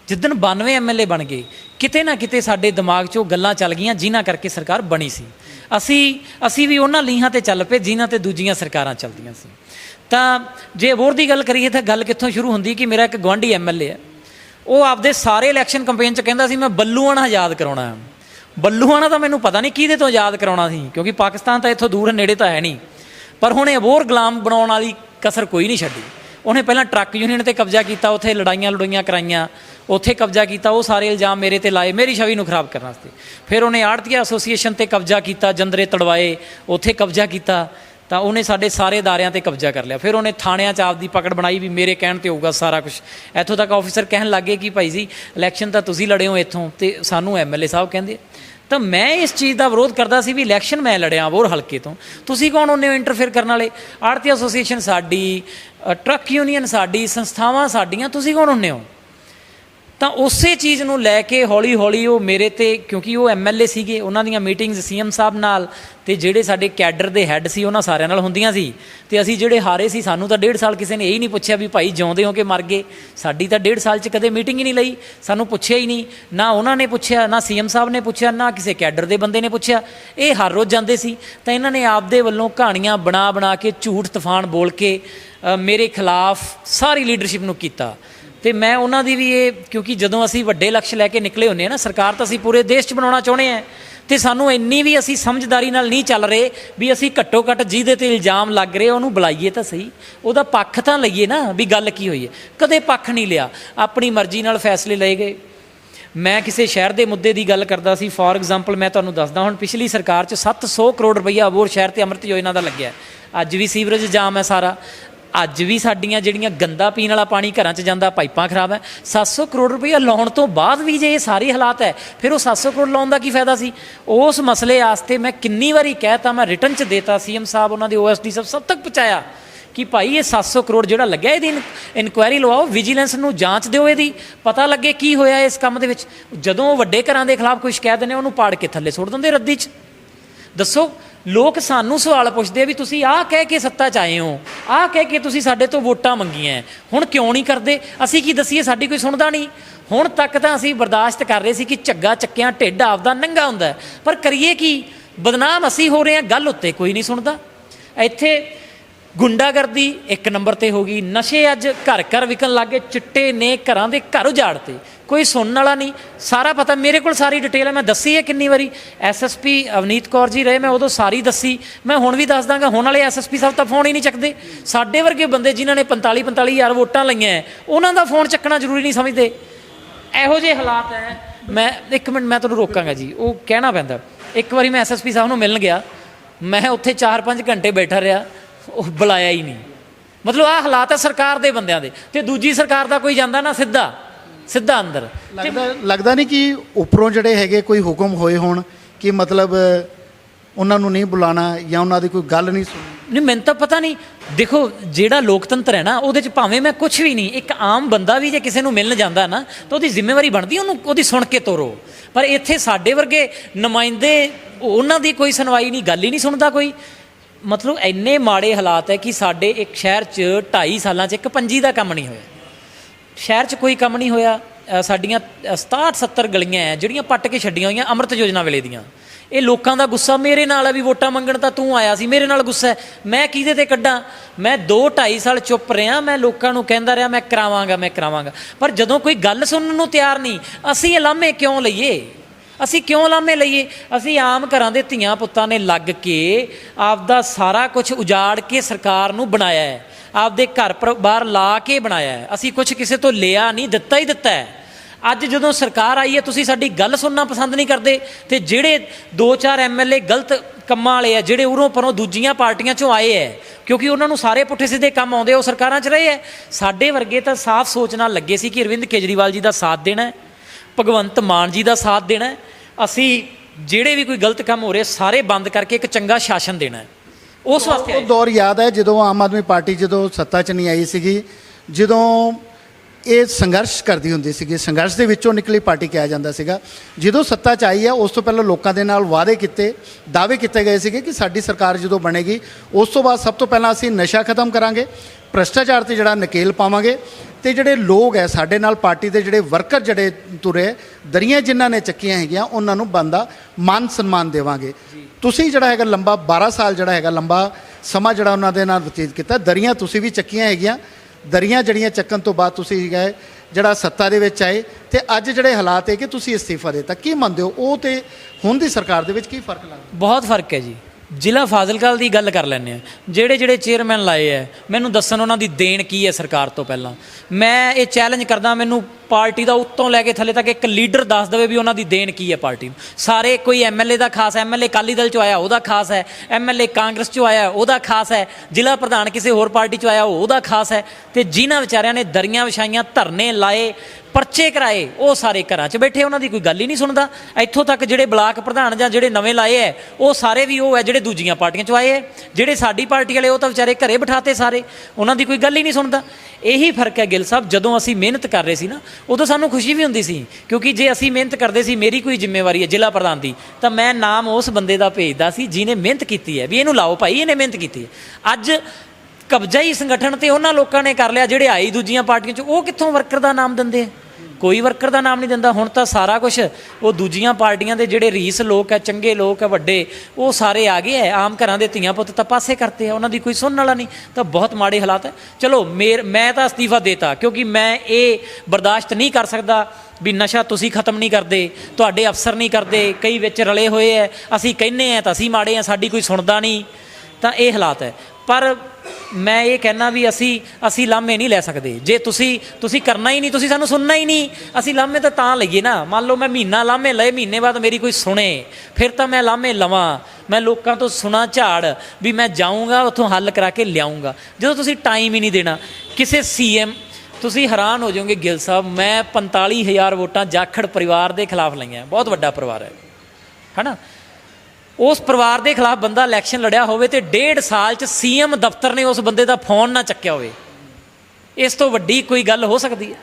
ਜਿੱਦਣ 92 ਐਮਐਲਏ ਬਣ ਗਏ, ਕਿਤੇ ਨਾ ਕਿਤੇ ਸਾਡੇ ਦਿਮਾਗ 'ਚੋਂ ਗੱਲਾਂ ਚੱਲ ਗਈਆਂ ਜਿਨ੍ਹਾਂ ਕਰਕੇ ਸਰਕਾਰ ਬਣੀ ਸੀ। ਅਸੀਂ ਅਸੀਂ ਵੀ ਉਹਨਾਂ ਲੀਹਾਂ ਤੇ ਚੱਲ ਪਏ ਜਿਨ੍ਹਾਂ ਤੇ ਦੂਜੀਆਂ ਸਰਕਾਰਾਂ ਚੱਲਦੀਆਂ ਸੀ। ਤਾਂ ਜੇ ਹੋਰ ਦੀ ਗੱਲ ਕਰੀਏ ਤਾਂ ਗੱਲ ਕਿੱਥੋਂ ਸ਼ੁਰੂ ਹੁੰਦੀ ਕਿ ਮੇਰਾ ਇੱਕ ਗਵਾਂਢੀ ਐਮਐਲਏ ਹੈ। ਉਹ ਆਪਦੇ ਸਾਰੇ ਇਲੈਕਸ਼ਨ ਕੈਂਪੇਨ 'ਚ ਕਹਿੰਦਾ ਸੀ, ਮੈਂ ਬੱਲੂਆਣਾ ਆਜ਼ਾਦ ਕਰਾਉਣਾ ਹੈ। ਬੱਲੂਆਣਾ ਤਾਂ ਮੈਨੂੰ ਪਤਾ ਨਹੀਂ ਕਿਹਦੇ ਤੋਂ ਆਜ਼ਾਦ ਕਰਾਉਣਾ ਸੀ, ਕਿਉਂਕਿ ਪਾਕਿਸਤਾਨ ਤਾਂ ਇੱਥੋਂ ਦੂਰ ਨੇੜੇ ਤਾਂ ਹੈ ਨਹੀਂ। ਪਰ ਹੁਣ ਇਹ ਅਬੋਰ ਗੁਲਾਮ ਬਣਾਉਣ ਵਾਲੀ ਕਸਰ ਕੋਈ ਨਹੀਂ ਛੱਡੀ। ਉਹਨੇ ਪਹਿਲਾਂ ਟਰੱਕ ਯੂਨੀਅਨ ਤੇ ਕਬਜ਼ਾ ਕੀਤਾ, ਉੱਥੇ ਲੜਾਈਆਂ ਲੜਾਈਆਂ ਕਰਾਈਆਂ, ਉੱਥੇ ਕਬਜ਼ਾ ਕੀਤਾ, ਉਹ ਸਾਰੇ ਇਲਜ਼ਾਮ ਮੇਰੇ ਤੇ ਲਾਏ, ਮੇਰੀ ਛਵੀ ਨੂੰ ਖਰਾਬ ਕਰਨ ਵਾਸਤੇ। ਫਿਰ ਉਹਨੇ ਆੜਤੀਆ ਐਸੋਸੀਏਸ਼ਨ ਤੇ ਕਬਜ਼ਾ ਕੀਤਾ, ਜੰਦਰੇ ਤੜਵਾਏ, ਉੱਥੇ ਕਬਜ਼ਾ ਕੀਤਾ। ਤਾਂ ਉਹਨੇ ਸਾਡੇ ਸਾਰੇ ਅਦਾਰਿਆਂ ਤੇ ਕਬਜ਼ਾ ਕਰ ਲਿਆ। ਫਿਰ ਉਹਨੇ ਥਾਣਿਆਂ 'ਚ ਆਪਦੀ ਪਕੜ ਬਣਾਈ ਵੀ ਮੇਰੇ ਕਹਿਣ ਤੇ ਹੋਊਗਾ ਸਾਰਾ ਕੁਝ ਇੱਥੋਂ ਤੱਕ ਆਫੀਸਰ ਕਹਿਣ ਲੱਗੇ ਕਿ ਭਾਈ ਜੀ ਇਲੈਕਸ਼ਨ ਤਾਂ ਤੁਸੀਂ ਲੜੇ ਹੋ ਇੱਥੋਂ ਤੇ ਸਾਨੂੰ ਐਮਐਲਏ ਸਾਹਿਬ ਕਹਿੰਦੇ। ਤਾਂ ਮੈਂ ਇਸ ਚੀਜ਼ ਦਾ ਵਿਰੋਧ ਕਰਦਾ ਸੀ ਵੀ ਇਲੈਕਸ਼ਨ ਮੈਂ ਲੜਿਆ ਹੋਰ ਹਲਕੇ ਤੋਂ। ਤੁਸੀਂ ਕੌਣ ਹੁੰਦੇ ਹੋ ਇੰਟਰਫੇਅਰ ਕਰਨ ਵਾਲੇ? ਆੜਤੀ ਐਸੋਸੀਏਸ਼ਨ ਸਾਡੀ ਟਰੱਕ ਯੂਨੀਅਨ ਸਾਡੀ, ਸੰਸਥਾਵਾਂ ਸਾਡੀਆਂ, ਤੁਸੀਂ ਕੌਣ ਹੁੰਦੇ ਹੋ? ਤਾਂ ਉਸੇ ਚੀਜ਼ ਨੂੰ ਲੈ ਕੇ ਹੌਲੀ ਹੌਲੀ ਉਹ ਮੇਰੇ ਤੇ, ਕਿਉਂਕਿ ਉਹ ਐਮਐਲਏ ਸੀਗੇ, ਉਹਨਾਂ ਦੀਆਂ ਮੀਟਿੰਗਸ ਸੀਐਮ ਸਾਹਿਬ ਨਾਲ, ਤੇ ਜਿਹੜੇ ਸਾਡੇ ਕੈਡਰ ਦੇ ਹੈੱਡ ਸੀ, ਉਹਨਾਂ ਸਾਰਿਆਂ ਨਾਲ ਹੁੰਦੀਆਂ ਸੀ। ਤੇ ਅਸੀਂ ਜਿਹੜੇ ਹਾਰੇ ਸੀ, ਸਾਨੂੰ ਤਾਂ ਡੇਢ ਸਾਲ ਕਿਸੇ ਨੇ ਇਹ ਹੀ ਨਹੀਂ ਪੁੱਛਿਆ ਵੀ ਭਾਈ ਜਿਉਂਦੇ ਹੋ ਕਿ ਮਰ ਗਏ। ਸਾਡੀ ਤਾਂ ਡੇਢ ਸਾਲ 'ਚ ਕਦੇ ਮੀਟਿੰਗ ਹੀ ਨਹੀਂ ਲਈ, ਸਾਨੂੰ ਪੁੱਛਿਆ ਹੀ ਨਹੀਂ। ਨਾ ਉਹਨਾਂ ਨੇ ਪੁੱਛਿਆ, ਨਾ ਸੀਐਮ ਸਾਹਿਬ ਨੇ ਪੁੱਛਿਆ, ਨਾ ਕਿਸੇ ਕੈਡਰ ਦੇ ਬੰਦੇ ਨੇ ਪੁੱਛਿਆ। ਇਹ ਹਰ ਰੋਜ਼ ਜਾਂਦੇ ਸੀ। ਤਾਂ ਇਹਨਾਂ ਨੇ ਆਪਦੇ ਵੱਲੋਂ ਕਹਾਣੀਆਂ ਬਣਾ ਬਣਾ ਕੇ ਝੂਠ ਤੂਫਾਨ ਬੋਲ ਕੇ ਮੇਰੇ ਖਿਲਾਫ ਸਾਰੀ ਲੀਡਰਸ਼ਿਪ ਨੂੰ ਕੀਤਾ। ਤੇ ਮੈਂ ਉਹਨਾਂ ਦੀ ਵੀ ਇਹ, ਕਿਉਂਕਿ ਜਦੋਂ ਅਸੀਂ ਵੱਡੇ ਲਕਸ਼ ਲੈ ਕੇ ਨਿਕਲੇ ਹੁੰਨੇ ਆ ਨਾ, ਸਰਕਾਰ ਤਾਂ ਅਸੀਂ ਪੂਰੇ ਦੇਸ਼ 'ਚ ਬਣਾਉਣਾ ਚਾਹੁੰਦੇ ਆ। ਤੇ ਸਾਨੂੰ ਇੰਨੀ ਵੀ ਅਸੀਂ ਸਮਝਦਾਰੀ ਨਾਲ ਨਹੀਂ ਚੱਲ ਰਹੇ ਵੀ ਅਸੀਂ ਘੱਟੋ ਘੱਟ ਜਿਹਦੇ ਤੇ ਇਲਜ਼ਾਮ ਲੱਗ ਰਹੇ ਉਹਨੂੰ ਬੁਲਾਈਏ ਤਾਂ ਸਹੀ। ਉਹਦਾ ਪੱਖ ਤਾਂ ਲਈਏ ਨਾ ਵੀ ਗੱਲ ਕੀ ਹੋਈ ਹੈ। ਕਦੇ ਪੱਖ ਨਹੀਂ ਲਿਆ। ਆਪਣੀ ਮਰਜ਼ੀ ਨਾਲ ਫੈਸਲੇ ਲਏ ਗਏ। ਮੈਂ ਕਿਸੇ ਸ਼ਹਿਰ ਦੇ ਮੁੱਦੇ ਦੀ ਗੱਲ ਕਰਦਾ ਸੀ। ਫੋਰ ਐਗਜ਼ਾਮਪਲ ਮੈਂ ਤੁਹਾਨੂੰ ਦੱਸਦਾ, ਹੁਣ ਪਿਛਲੀ ਸਰਕਾਰ 'ਚ 700 ਕਰੋੜ ਰੁਪਈਆ ਅਬੋਰ ਸ਼ਹਿਰ ਤੇ ਅੰਮ੍ਰਿਤ ਯੋਜਨਾ ਦਾ ਲੱਗਿਆ। ਅੱਜ ਵੀ ਸੀਵਰੇਜ ਜਾਮ ਹੈ ਸਾਰਾ। ਅੱਜ ਵੀ ਸਾਡੀਆਂ ਜਿਹੜੀਆਂ ਗੰਦਾ ਪੀਣ ਵਾਲਾ ਪਾਣੀ ਘਰਾਂ 'ਚ ਜਾਂਦਾ, ਪਾਈਪਾਂ ਖਰਾਬ ਹੈ। 700 ਕਰੋੜ ਰੁਪਈਆ ਲਾਉਣ ਤੋਂ ਬਾਅਦ ਵੀ ਜੇ ਇਹ ਸਾਰੇ ਹਾਲਾਤ ਹੈ, ਫਿਰ ਉਹ 700 ਕਰੋੜ ਲਾਉਣ ਦਾ ਕੀ ਫਾਇਦਾ ਸੀ? ਉਸ ਮਸਲੇ ਆਸਤੇ ਮੈਂ ਕਿੰਨੀ ਵਾਰੀ ਕਹਿਤਾ ਮੈਂ ਰਿਟਰਨ 'ਚ ਦੇਤਾ ਸੀਐਮ ਸਾਹਿਬ ਉਹਨਾਂ ਦੇ ਓਐਸਡੀ ਸਾਹਿਬ ਸਭ ਤੱਕ ਪਹੁੰਚਾਇਆ ਕਿ ਭਾਈ ਇਹ 700 ਕਰੋੜ ਜਿਹੜਾ ਲੱਗਿਆ ਇਹਦੀ ਇਨਕੁਆਇਰੀ ਲਵਾਓ, ਵਿਜੀਲੈਂਸ ਨੂੰ ਜਾਂਚ ਦਿਓ ਇਹਦੀ, ਪਤਾ ਲੱਗੇ ਕੀ ਹੋਇਆ ਇਸ ਕੰਮ ਦੇ ਵਿੱਚ। ਜਦੋਂ ਵੱਡੇ ਘਰਾਂ ਦੇ ਖਿਲਾਫ ਕੋਈ ਸ਼ਿਕਾਇਤ ਨੇ ਉਹਨੂੰ ਪਾੜ ਕੇ ਥੱਲੇ ਸੁੱਟ ਦਿੰਦੇ ਰੱਦੀ 'ਚ। ਦੱਸੋ ਲੋਕ ਸਾਨੂੰ ਸਵਾਲ ਪੁੱਛਦੇ ਆ ਵੀ ਤੁਸੀਂ ਆਹ ਕਹਿ ਕੇ ਸੱਤਾ 'ਚ ਆਏ ਹੋ, ਆਹ ਕਹਿ ਕੇ ਤੁਸੀਂ ਸਾਡੇ ਤੋਂ ਵੋਟਾਂ ਮੰਗੀਆਂ। ਹੁਣ ਕਿਉਂ ਨਹੀਂ ਕਰਦੇ? ਅਸੀਂ ਕੀ ਦਸੀਏ, ਸਾਡੀ ਕੋਈ ਸੁਣਦਾ ਨਹੀਂ। ਹੁਣ ਤੱਕ ਤਾਂ ਅਸੀਂ ਬਰਦਾਸ਼ਤ ਕਰ ਰਹੇ ਸੀ ਕਿ ਝੱਗਾ ਚੱਕਿਆਂ ਢਿੱਡ ਆਪਦਾ ਨੰਗਾ ਹੁੰਦਾ। ਪਰ ਕਰੀਏ ਕੀ? ਬਦਨਾਮ ਅਸੀਂ ਹੋ ਰਹੇ ਹਾਂ, ਗੱਲ ਉੱਤੇ ਕੋਈ ਨਹੀਂ ਸੁਣਦਾ। ਇੱਥੇ ਗੁੰਡਾਗਰਦੀ ਇੱਕ ਨੰਬਰ ਤੇ ਹੋ ਗਈ। ਨਸ਼ੇ ਅੱਜ ਘਰ ਘਰ ਵਿਕਣ ਲੱਗੇ ਚਿੱਟੇ ਨੇ ਘਰਾਂ ਦੇ ਘਰ ਉਜਾੜਤੇ ਕੋਈ ਸੁਣਨ ਵਾਲਾ ਨਹੀਂ। ਸਾਰਾ ਪਤਾ ਮੇਰੇ ਕੋਲ ਸਾਰੀ ਡਿਟੇਲ ਹੈ ਮੈਂ ਦੱਸੀ ਹੈ ਕਿੰਨੀ ਵਾਰੀ। ਐਸਐਸਪੀ ਅਵਨੀਤ ਕੌਰ ਜੀ ਰਹੇ ਮੈਂ ਉਦੋਂ ਸਾਰੀ ਦੱਸੀ। ਮੈਂ ਹੁਣ ਵੀ ਦੱਸ ਦਾਂਗਾ ਹੁਣ ਵਾਲੇ ਐਸਐਸਪੀ ਸਾਹਿਬ ਤਾਂ ਫੋਨ ਹੀ ਨਹੀਂ ਚੱਕਦੇ। ਸਾਡੇ ਵਰਗੇ ਬੰਦੇ ਜਿਨ੍ਹਾਂ ਨੇ 45 45 ਹਜ਼ਾਰ ਵੋਟਾਂ ਲਈਆਂ ਹੈ, ਉਹਨਾਂ ਦਾ ਫੋਨ ਚੱਕਣਾ ਜ਼ਰੂਰੀ ਨਹੀਂ ਸਮਝਦੇ। ਇਹੋ ਜਿਹੇ ਹਾਲਾਤ ਹੈ। ਮੈਂ ਇੱਕ ਮਿੰਟ ਮੈਂ ਤੁਹਾਨੂੰ ਰੋਕਾਂਗਾ ਜੀ। ਉਹ ਕਹਿਣਾ ਪੈਂਦਾ। ਇੱਕ ਵਾਰੀ ਮੈਂ ਐਸਐਸਪੀ ਸਾਹਿਬ ਨੂੰ ਮਿਲਣ ਗਿਆ। ਮੈਂ ਉੱਥੇ 4-5 ਘੰਟੇ ਬੈਠਾ ਰਿਹਾ। ਉਹ ਬੁਲਾਇਆ ਹੀ ਨਹੀਂ। ਮਤਲਬ ਆਹ ਹਾਲਾਤ ਹੈ ਸਰਕਾਰ ਦੇ ਬੰਦਿਆਂ ਦੇ। ਤੇ ਦੂਜੀ ਸਰਕਾਰ ਦਾ ਕੋਈ ਜਾਂਦਾ ਨਾ ਸਿੱਧਾ ਸਿੱਧਾ ਅੰਦਰ। ਲੱਗਦਾ ਲੱਗਦਾ ਨਹੀਂ ਕਿ ਉੱਪਰੋਂ ਜਿਹੜੇ ਹੈਗੇ ਕੋਈ ਹੁਕਮ ਹੋਏ ਹੋਣ ਕਿ ਮਤਲਬ ਉਹਨਾਂ ਨੂੰ ਨਹੀਂ ਬੁਲਾਣਾ ਜਾਂ ਉਹਨਾਂ ਦੀ ਕੋਈ ਗੱਲ ਨਹੀਂ ਸੁਣਨੀ? ਨਹੀਂ ਮੈਨੂੰ ਤਾਂ ਪਤਾ ਨਹੀਂ। ਦੇਖੋ ਜਿਹੜਾ ਲੋਕਤੰਤਰ ਹੈ ਨਾ ਉਹਦੇ ਚ ਭਾਵੇਂ ਮੈਂ ਕੁਝ ਵੀ ਨਹੀਂ ਇੱਕ ਆਮ ਬੰਦਾ ਵੀ ਜੇ ਕਿਸੇ ਨੂੰ ਮਿਲਣ ਜਾਂਦਾ ਨਾ ਤਾਂ ਉਹਦੀ ਜ਼ਿੰਮੇਵਾਰੀ ਬਣਦੀ ਉਹਨੂੰ ਉਹਦੀ ਸੁਣ ਕੇ ਤੋਰੋ। ਪਰ ਇੱਥੇ ਸਾਡੇ ਵਰਗੇ ਨੁਮਾਇੰਦੇ ਉਹਨਾਂ ਦੀ ਕੋਈ ਸੁਣਵਾਈ ਨਹੀਂ ਗੱਲ ਹੀ ਨਹੀਂ ਸੁਣਦਾ ਕੋਈ। ਮਤਲਬ ਇੰਨੇ ਮਾੜੇ ਹਾਲਾਤ ਹੈ ਕਿ ਸਾਡੇ ਇੱਕ ਸ਼ਹਿਰ 'ਚ 2.5 ਸਾਲਾਂ 'ਚ ਇੱਕ ਪੰਜੀ ਦਾ ਕੰਮ ਨਹੀਂ ਹੋਇਆ। ਸ਼ਹਿਰ 'ਚ ਕੋਈ ਕੰਮ ਨਹੀਂ ਹੋਇਆ। ਸਾਡੀਆਂ 67 70 ਗਲੀਆਂ ਹੈ, ਜਿਹੜੀਆਂ ਪੱਟ ਕੇ ਛੱਡੀਆਂ ਹੋਈਆਂ ਅੰਮ੍ਰਿਤ ਯੋਜਨਾ ਵੇਲੇ ਦੀਆਂ। ਇਹ ਲੋਕਾਂ ਦਾ ਗੁੱਸਾ, ਮੇਰੇ ਨਾਲ ਹੈ ਵੀ ਵੋਟਾਂ ਮੰਗਣ ਤਾਂ ਤੂੰ ਆਇਆ ਸੀ, ਮੇਰੇ ਨਾਲ ਗੁੱਸਾ ਮੈਂ ਕਿਹਦੇ ਤੇ ਕੱਢਾਂ? ਮੈਂ 2 2.5 ਸਾਲ ਚੁੱਪ ਰਿਹਾ, ਮੈਂ ਲੋਕਾਂ ਨੂੰ ਕਹਿੰਦਾ ਰਿਹਾ, ਮੈਂ ਕਰਾਵਾਂਗਾ ਮੈਂ ਕਰਾਵਾਂਗਾ। ਪਰ ਜਦੋਂ ਕੋਈ ਗੱਲ ਸੁਣਨ ਨੂੰ ਤਿਆਰ ਨਹੀਂ, ਅਸੀਂ ਲਾਮੇ ਕਿਉਂ ਲਈਏ? ਅਸੀਂ ਕਿਉਂ ਲਾਮੇ ਲਈਏ? ਅਸੀਂ ਆਮ ਘਰਾਂ ਦੇ ਧੀਆਂ ਪੁੱਤਾਂ ਨੇ ਲੱਗ ਕੇ ਆਪਦਾ ਸਾਰਾ ਕੁਝ ਉਜਾੜ ਕੇ ਸਰਕਾਰ ਨੂੰ ਬਣਾਇਆ ਹੈ। ਆਪਦੇ ਘਰ ਬਾਹਰ ਲਾ ਕੇ ਬਣਾਇਆ ਹੈ। ਅਸੀਂ ਕੁਝ ਕਿਸੇ ਤੋਂ ਲਿਆ ਨਹੀਂ, ਦਿੱਤਾ ਹੀ ਦਿੱਤਾ ਹੈ। ਅੱਜ ਜਦੋਂ ਸਰਕਾਰ ਆਈ ਹੈ, ਤੁਸੀਂ ਸਾਡੀ ਗੱਲ ਸੁਣਨਾ ਪਸੰਦ ਨਹੀਂ ਕਰਦੇ। ਤੇ ਜਿਹੜੇ 2-4 ਐਮਐਲਏ ਗਲਤ ਕੰਮਾਂ ਵਾਲੇ ਆ, ਜਿਹੜੇ ਉਰੋਂ ਪਰੋਂ ਦੂਜੀਆਂ ਪਾਰਟੀਆਂ ਚੋਂ ਆਏ ਐ ਕਿਉਂਕਿ ਉਹਨਾਂ ਨੂੰ ਸਾਰੇ ਪੁੱਠੇ ਸਿੱਧੇ ਕੰਮ ਆਉਂਦੇ ਉਹ ਸਰਕਾਰਾਂ 'ਚ ਰਹੇ ਐ ਸਾਡੇ ਵਰਗੇ ਤਾਂ ਸਾਫ਼ ਸੋਚ ਨਾਲ ਲੱਗੇ ਸੀ ਕਿ ਅਰਵਿੰਦ ਕੇਜਰੀਵਾਲ ਜੀ ਦਾ ਸਾਥ ਦੇਣਾ ਹੈ। ਭਗਵੰਤ ਮਾਨ ਜੀ ਦਾ ਸਾਥ ਦੇਣਾ ਅਸੀਂ ਜਿਹੜੇ ਵੀ ਕੋਈ ਗਲਤ ਕੰਮ ਹੋ ਰਹੇ ਸਾਰੇ ਬੰਦ ਕਰਕੇ ਇੱਕ ਚੰਗਾ ਸ਼ਾਸਨ ਦੇਣਾ ਹੈ ਉਸ ਵਾਸਤੇ ਉਹ। ਦੌਰ ਯਾਦ ਹੈ ਜਦੋਂ ਆਮ ਆਦਮੀ ਪਾਰਟੀ ਜਦੋਂ ਸੱਤਾ 'ਚ ਨਹੀਂ ਆਈ ਸੀਗੀ ਜਦੋਂ ਇਹ ਸੰਘਰਸ਼ ਕਰਦੀ ਹੁੰਦੀ ਸੀਗੀ। ਸੰਘਰਸ਼ ਦੇ ਵਿੱਚੋਂ ਨਿਕਲੀ ਪਾਰਟੀ ਕਿਹਾ ਜਾਂਦਾ ਸੀਗਾ। ਜਦੋਂ ਸੱਤਾ 'ਚ ਆਈ ਹੈ ਉਸ ਤੋਂ ਪਹਿਲਾਂ ਲੋਕਾਂ ਦੇ ਨਾਲ ਵਾਅਦੇ ਕੀਤੇ, ਦਾਅਵੇ ਕੀਤੇ ਗਏ ਸੀਗੇ ਕਿ ਸਾਡੀ ਸਰਕਾਰ ਜਦੋਂ ਬਣੇਗੀ, ਉਸ ਤੋਂ ਬਾਅਦ ਸਭ ਤੋਂ ਪਹਿਲਾਂ ਅਸੀਂ ਨਸ਼ਾ ਖਤਮ ਕਰਾਂਗੇ, ਭ੍ਰਸ਼ਟਾਚਾਰ ਤੇ ਜਿਹੜਾ ਨਕੇਲ ਪਾਵਾਂਗੇ ਤੇ ਜਿਹੜੇ ਲੋਕ ਹੈ ਸਾਡੇ ਨਾਲ ਪਾਰਟੀ ਦੇ ਜਿਹੜੇ ਵਰਕਰ ਜਿਹੜੇ ਤੁਰੇ, ਦਰੀਆਂ ਜਿਨ੍ਹਾਂ ਨੇ ਚੱਕੀਆਂ ਹੈਗੀਆਂ, ਉਹਨਾਂ ਨੂੰ ਬੰਦਾ ਮਾਨ ਸਨਮਾਨ ਦੇਵਾਂਗੇ। ਤੁਸੀਂ ਜਿਹੜਾ ਹੈਗਾ ਲੰਬਾ 12 ਸਾਲ ਜਿਹੜਾ ਹੈਗਾ, ਲੰਬਾ ਸਮਾਂ ਜਿਹੜਾ ਉਹਨਾਂ ਦੇ ਨਾਲ ਬਤੀਤ ਕੀਤਾ, ਦਰੀਆਂ ਤੁਸੀਂ ਵੀ ਚੱਕੀਆਂ ਹੈਗੀਆਂ ਦਰੀਆਂ ਜਿਹੜੀਆਂ ਚੱਕਣ ਤੋਂ ਬਾਅਦ ਤੁਸੀਂ ਗਏ, ਜਿਹੜਾ ਸੱਤਾ ਦੇ ਵਿੱਚ ਆਏ ਤੇ ਅੱਜ ਜਿਹੜੇ ਹਾਲਾਤ ਹੈ ਕਿ ਤੁਸੀਂ ਅਸਤੀਫਾ ਦੇ ਦਿੱਤਾ। ਕੀ ਮੰਨਦੇ ਹੋ? ਉਹ ਤੇ ਹੁਣ ਦੀ ਸਰਕਾਰ ਦੇ ਵਿੱਚ ਕੀ ਫ਼ਰਕ ਲੱਗਦਾ? ਬਹੁਤ ਫ਼ਰਕ ਹੈ ਜੀ। ਜ਼ਿਲ੍ਹਾ ਫਾਜ਼ਿਲਕਾ ਦੀ ਗੱਲ ਕਰ ਲੈਂਦੇ ਆ ਜਿਹੜੇ ਜਿਹੜੇ ਚੇਅਰਮੈਨ ਲਾਏ ਐ ਮੈਨੂੰ ਦੱਸਣ ਉਹਨਾਂ ਦੀ ਦੇਣ ਕੀ ਹੈ ਸਰਕਾਰ ਤੋਂ ਪਹਿਲਾਂ। ਮੈਂ ਇਹ ਚੈਲੰਜ ਕਰਦਾ, ਮੈਨੂੰ ਪਾਰਟੀ ਦਾ ਉੱਤੋਂ ਲੈ ਕੇ ਥੱਲੇ ਤੱਕ ਇੱਕ ਲੀਡਰ ਦੱਸ ਦੇਵੇ ਵੀ ਉਹਨਾਂ ਦੀ ਦੇਣ ਕੀ ਹੈ ਪਾਰਟੀ ਨੂੰ। ਸਾਰੇ ਕੋਈ ਐਮਐਲਏ ਦਾ ਖਾਸ ਐਮਐਲਏ ਅਕਾਲੀ ਦਲ ਚੋਂ ਆਇਆ, ਉਹਦਾ ਖਾਸ ਹੈ। ਐਮਐਲਏ ਕਾਂਗਰਸ ਚੋਂ ਆਇਆ, ਉਹਦਾ ਖਾਸ ਹੈ। ਜ਼ਿਲ੍ਹਾ ਪ੍ਰਧਾਨ ਕਿਸੇ ਹੋਰ ਪਾਰਟੀ ਚੋਂ ਆਇਆ ਉਹਦਾ ਖਾਸ ਹੈ। ਤੇ ਜਿਨ੍ਹਾਂ ਵਿਚਾਰਿਆਂ ਨੇ ਦਰੀਆਂ ਵਿਛਾਈਆਂ, ਧਰਨੇ ਲਾਏ, ਪਰਚੇ ਕਰਾਏ, ਉਹ ਸਾਰੇ ਘਰਾਂ 'ਚ ਬੈਠੇ, ਉਹਨਾਂ ਦੀ ਕੋਈ ਗੱਲ ਹੀ ਨਹੀਂ ਸੁਣਦਾ। ਇੱਥੋਂ ਤੱਕ ਜਿਹੜੇ ਬਲਾਕ ਪ੍ਰਧਾਨ ਜਾਂ ਜਿਹੜੇ ਨਵੇਂ ਲਾਏ ਐ ਉਹ ਸਾਰੇ ਵੀ ਉਹ ਐ ਜਿਹੜੇ ਦੂਜੀਆਂ ਪਾਰਟੀਆਂ 'ਚੋਂ ਆਏ ਐ ਜਿਹੜੇ ਸਾਡੀ ਪਾਰਟੀ ਵਾਲੇ, ਉਹ ਤਾਂ ਵਿਚਾਰੇ ਘਰੇ ਬਿਠਾਤੇ ਸਾਰੇ, ਉਹਨਾਂ ਦੀ ਕੋਈ ਗੱਲ ਹੀ ਨਹੀਂ ਸੁਣਦਾ। ਇਹੀ ਫ਼ਰਕ ਹੈ ਗਿੱਲ ਸਾਹਿਬ, ਜਦੋਂ ਅਸੀਂ ਮਿਹਨਤ ਕਰ ਰਹੇ ਸੀ ਨਾ ਉਦੋਂ ਸਾਨੂੰ ਖੁਸ਼ੀ ਵੀ ਹੁੰਦੀ ਸੀ, ਕਿਉਂਕਿ ਜੇ ਅਸੀਂ ਮਿਹਨਤ ਕਰਦੇ ਸੀ, ਮੇਰੀ ਕੋਈ ਜ਼ਿੰਮੇਵਾਰੀ ਹੈ ਜ਼ਿਲ੍ਹਾ ਪ੍ਰਧਾਨ ਦੀ, ਤਾਂ ਮੈਂ ਨਾਮ ਉਸ ਬੰਦੇ ਦਾ ਭੇਜਦਾ ਸੀ ਜਿਹਨੇ ਮਿਹਨਤ ਕੀਤੀ ਹੈ, ਵੀ ਇਹਨੂੰ ਲਾਓ ਭਾਈ, ਇਹਨੇ ਮਿਹਨਤ ਕੀਤੀ ਹੈ। ਅੱਜ ਕਬਜ਼ਾ ਹੀ ਸੰਗਠਨ ਤੇ ਉਹਨਾਂ ਲੋਕਾਂ ਨੇ ਕਰ ਲਿਆ, ਜਿਹੜੇ ਆਈ ਦੂਜੀਆਂ ਪਾਰਟੀਆਂ 'ਚ, ਉਹ ਕਿੱਥੋਂ ਵਰਕਰ ਦਾ ਨਾਮ ਦਿੰਦੇ ਆ? ਕੋਈ ਵਰਕਰ ਦਾ ਨਾਮ ਨਹੀਂ ਦਿੰਦਾ, ਹੁਣ ਤਾਂ ਸਾਰਾ ਕੁਝ ਉਹ ਦੂਜੀਆਂ ਪਾਰਟੀਆਂ ਦੇ ਜਿਹੜੇ ਰੀਸ ਲੋਕ ਹੈ ਚੰਗੇ ਲੋਕ ਹੈ ਵੱਡੇ, ਉਹ ਸਾਰੇ ਆ ਗਏ ਹੈ ਆਮ ਘਰਾਂ ਦੇ ਧੀਆਂ ਪੁੱਤ ਤਾਂ ਪਾਸੇ ਕਰਤੇ ਆ, ਉਹਨਾਂ ਦੀ ਕੋਈ ਸੁਣਨ ਵਾਲਾ ਨਹੀਂ, ਤਾਂ ਬਹੁਤ ਮਾੜੇ ਹਾਲਾਤ ਹੈ ਚਲੋ, ਮੇਰ, ਮੈਂ ਤਾਂ ਅਸਤੀਫਾ ਦੇਤਾ, ਕਿਉਂਕਿ ਮੈਂ ਇਹ ਬਰਦਾਸ਼ਤ ਨਹੀਂ ਕਰ ਸਕਦਾ ਵੀ ਨਸ਼ਾ ਤੁਸੀਂ ਖਤਮ ਨਹੀਂ ਕਰਦੇ, ਤੁਹਾਡੇ ਅਫਸਰ ਨਹੀਂ ਕਰਦੇ, ਕਈ ਵਿੱਚ ਰਲੇ ਹੋਏ ਐ, ਅਸੀਂ ਕਹਿੰਨੇ ਆ ਤਾਂ ਅਸੀਂ ਮਾੜੇ ਆ, ਸਾਡੀ ਕੋਈ ਸੁਣਦਾ ਨਹੀਂ, ਤਾਂ ਇਹ ਹਾਲਾਤ ਹੈ ਪਰ ਮੈਂ ਇਹ ਕਹਿਣਾ ਵੀ ਅਸੀਂ ਅਸੀਂ ਲਾਮੇ ਨਹੀਂ ਲੈ ਸਕਦੇ। ਜੇ ਤੁਸੀਂ ਤੁਸੀਂ ਕਰਨਾ ਹੀ ਨਹੀਂ, ਤੁਸੀਂ ਸਾਨੂੰ ਸੁਣਨਾ ਹੀ ਨਹੀਂ। ਅਸੀਂ ਲਾਮੇ ਤਾਂ ਤਾਂ ਲਈਏ ਨਾ। ਮੰਨ ਲਓ ਮੈਂ ਮਹੀਨਾ ਲਾਮੇ ਲਏ, ਮਹੀਨੇ ਬਾਅਦ ਮੇਰੀ ਕੋਈ ਸੁਣੇ। ਫਿਰ ਤਾਂ ਮੈਂ ਲਾਮੇ ਲਵਾਂ। ਮੈਂ ਲੋਕਾਂ ਤੋਂ ਸੁਣਾ ਝਾੜ ਵੀ ਮੈਂ ਜਾਊਂਗਾ, ਉੱਥੋਂ ਹੱਲ ਕਰਾ ਕੇ ਲਿਆਊਂਗਾ। ਜਦੋਂ ਤੁਸੀਂ ਟਾਈਮ ਹੀ ਨਹੀਂ ਦੇਣਾ, ਕਿਸੇ ਸੀਐਮ ਤੁਸੀਂ ਹੈਰਾਨ ਹੋ ਜਾਓਗੇ, ਗਿੱਲ ਸਾਹਿਬ, ਮੈਂ 45000 ਵੋਟਾਂ ਜਾਖੜ ਪਰਿਵਾਰ ਦੇ ਖਿਲਾਫ ਲਈਆਂ। ਬਹੁਤ ਵੱਡਾ ਪਰਿਵਾਰ ਹੈ। ਹਨਾ? ਉਸ ਪਰਿਵਾਰ ਦੇ ਖਿਲਾਫ ਬੰਦਾ ਇਲੈਕਸ਼ਨ ਲੜਿਆ ਹੋਵੇ ਤੇ ਡੇਢ ਸਾਲ ਚ ਸੀਐਮ ਦਫ਼ਤਰ ਨੇ ਉਸ ਬੰਦੇ ਦਾ ਫੋਨ ਨਾ ਚੱਕਿਆ ਹੋਵੇ। ਇਸ ਤੋਂ ਵੱਡੀ ਕੋਈ ਗੱਲ ਹੋ ਸਕਦੀ ਹੈ?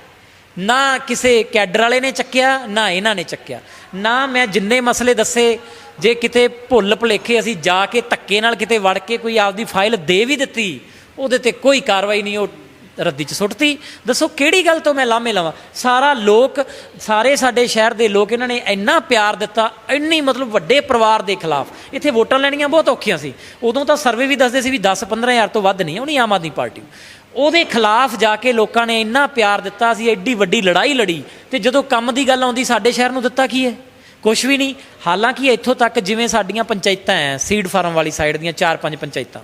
ਨਾ ਕਿਸੇ ਕੈਡਰ ਵਾਲੇ ਨੇ ਚੱਕਿਆ, ਨਾ ਇਹਨਾਂ ਨੇ ਚੱਕਿਆ। ਨਾ ਮੈਂ ਜਿੰਨੇ ਮਸਲੇ ਦੱਸੇ, ਜੇ ਕਿਤੇ ਭੁੱਲ ਭੁਲੇਖੇ ਅਸੀਂ ਜਾ ਕੇ ਧੱਕੇ ਨਾਲ ਕਿਤੇ ਵੜ ਕੇ ਕੋਈ ਆਪਦੀ ਫਾਈਲ ਦੇ ਵੀ ਦਿੱਤੀ, ਉਹਦੇ ਤੇ ਕੋਈ ਕਾਰਵਾਈ ਨਹੀਂ, ਉਹ ਰੱਦੀ ਚ ਸੁੱਟਤੀ। ਦੱਸੋ ਕਿਹੜੀ ਗੱਲ ਤੋਂ ਮੈਂ ਲਾਮੇ ਲਵਾਂ? ਸਾਰਾ ਲੋਕ, ਸਾਰੇ ਸਾਡੇ ਸ਼ਹਿਰ ਦੇ ਲੋਕ ਇਹਨਾਂ ਨੇ ਇੰਨਾ ਪਿਆਰ ਦਿੱਤਾ, ਇੰਨੀ ਮਤਲਬ ਵੱਡੇ ਪਰਿਵਾਰ ਦੇ ਖਿਲਾਫ। ਇੱਥੇ ਵੋਟਾਂ ਲੈਣੀਆਂ ਬਹੁਤ ਔਖੀਆਂ ਸੀ। ਉਦੋਂ ਤਾਂ ਸਰਵੇ ਵੀ ਦੱਸਦੇ ਸੀ ਵੀ 10 15000 ਤੋਂ ਵੱਧ ਨਹੀਂ ਆਉਣੀ ਆਮ ਆਦਮੀ ਪਾਰਟੀ। ਨੂੰ। ਉਹਦੇ ਖਿਲਾਫ ਜਾ ਕੇ ਲੋਕਾਂ ਨੇ ਇੰਨਾ ਪਿਆਰ ਦਿੱਤਾ ਸੀ ਐਡੀ ਵੱਡੀ ਲੜਾਈ ਲੜੀ ਤੇ ਜਦੋਂ ਕੰਮ ਦੀ ਗੱਲ ਆਉਂਦੀ, ਸਾਡੇ ਸ਼ਹਿਰ ਨੂੰ ਦਿੱਤਾ ਕੀ ਹੈ? ਕੁਝ ਵੀ ਨਹੀਂ। ਹਾਲਾਂਕਿ ਇੱਥੋਂ ਤੱਕ ਜਿਵੇਂ ਸਾਡੀਆਂ ਪੰਚਾਇਤਾਂ ਐ ਸੀਡ ਫਾਰਮ ਵਾਲੀ ਸਾਈਡ ਦੀਆਂ ਚਾਰ ਪੰਜ ਪੰਚਾਇਤਾਂ।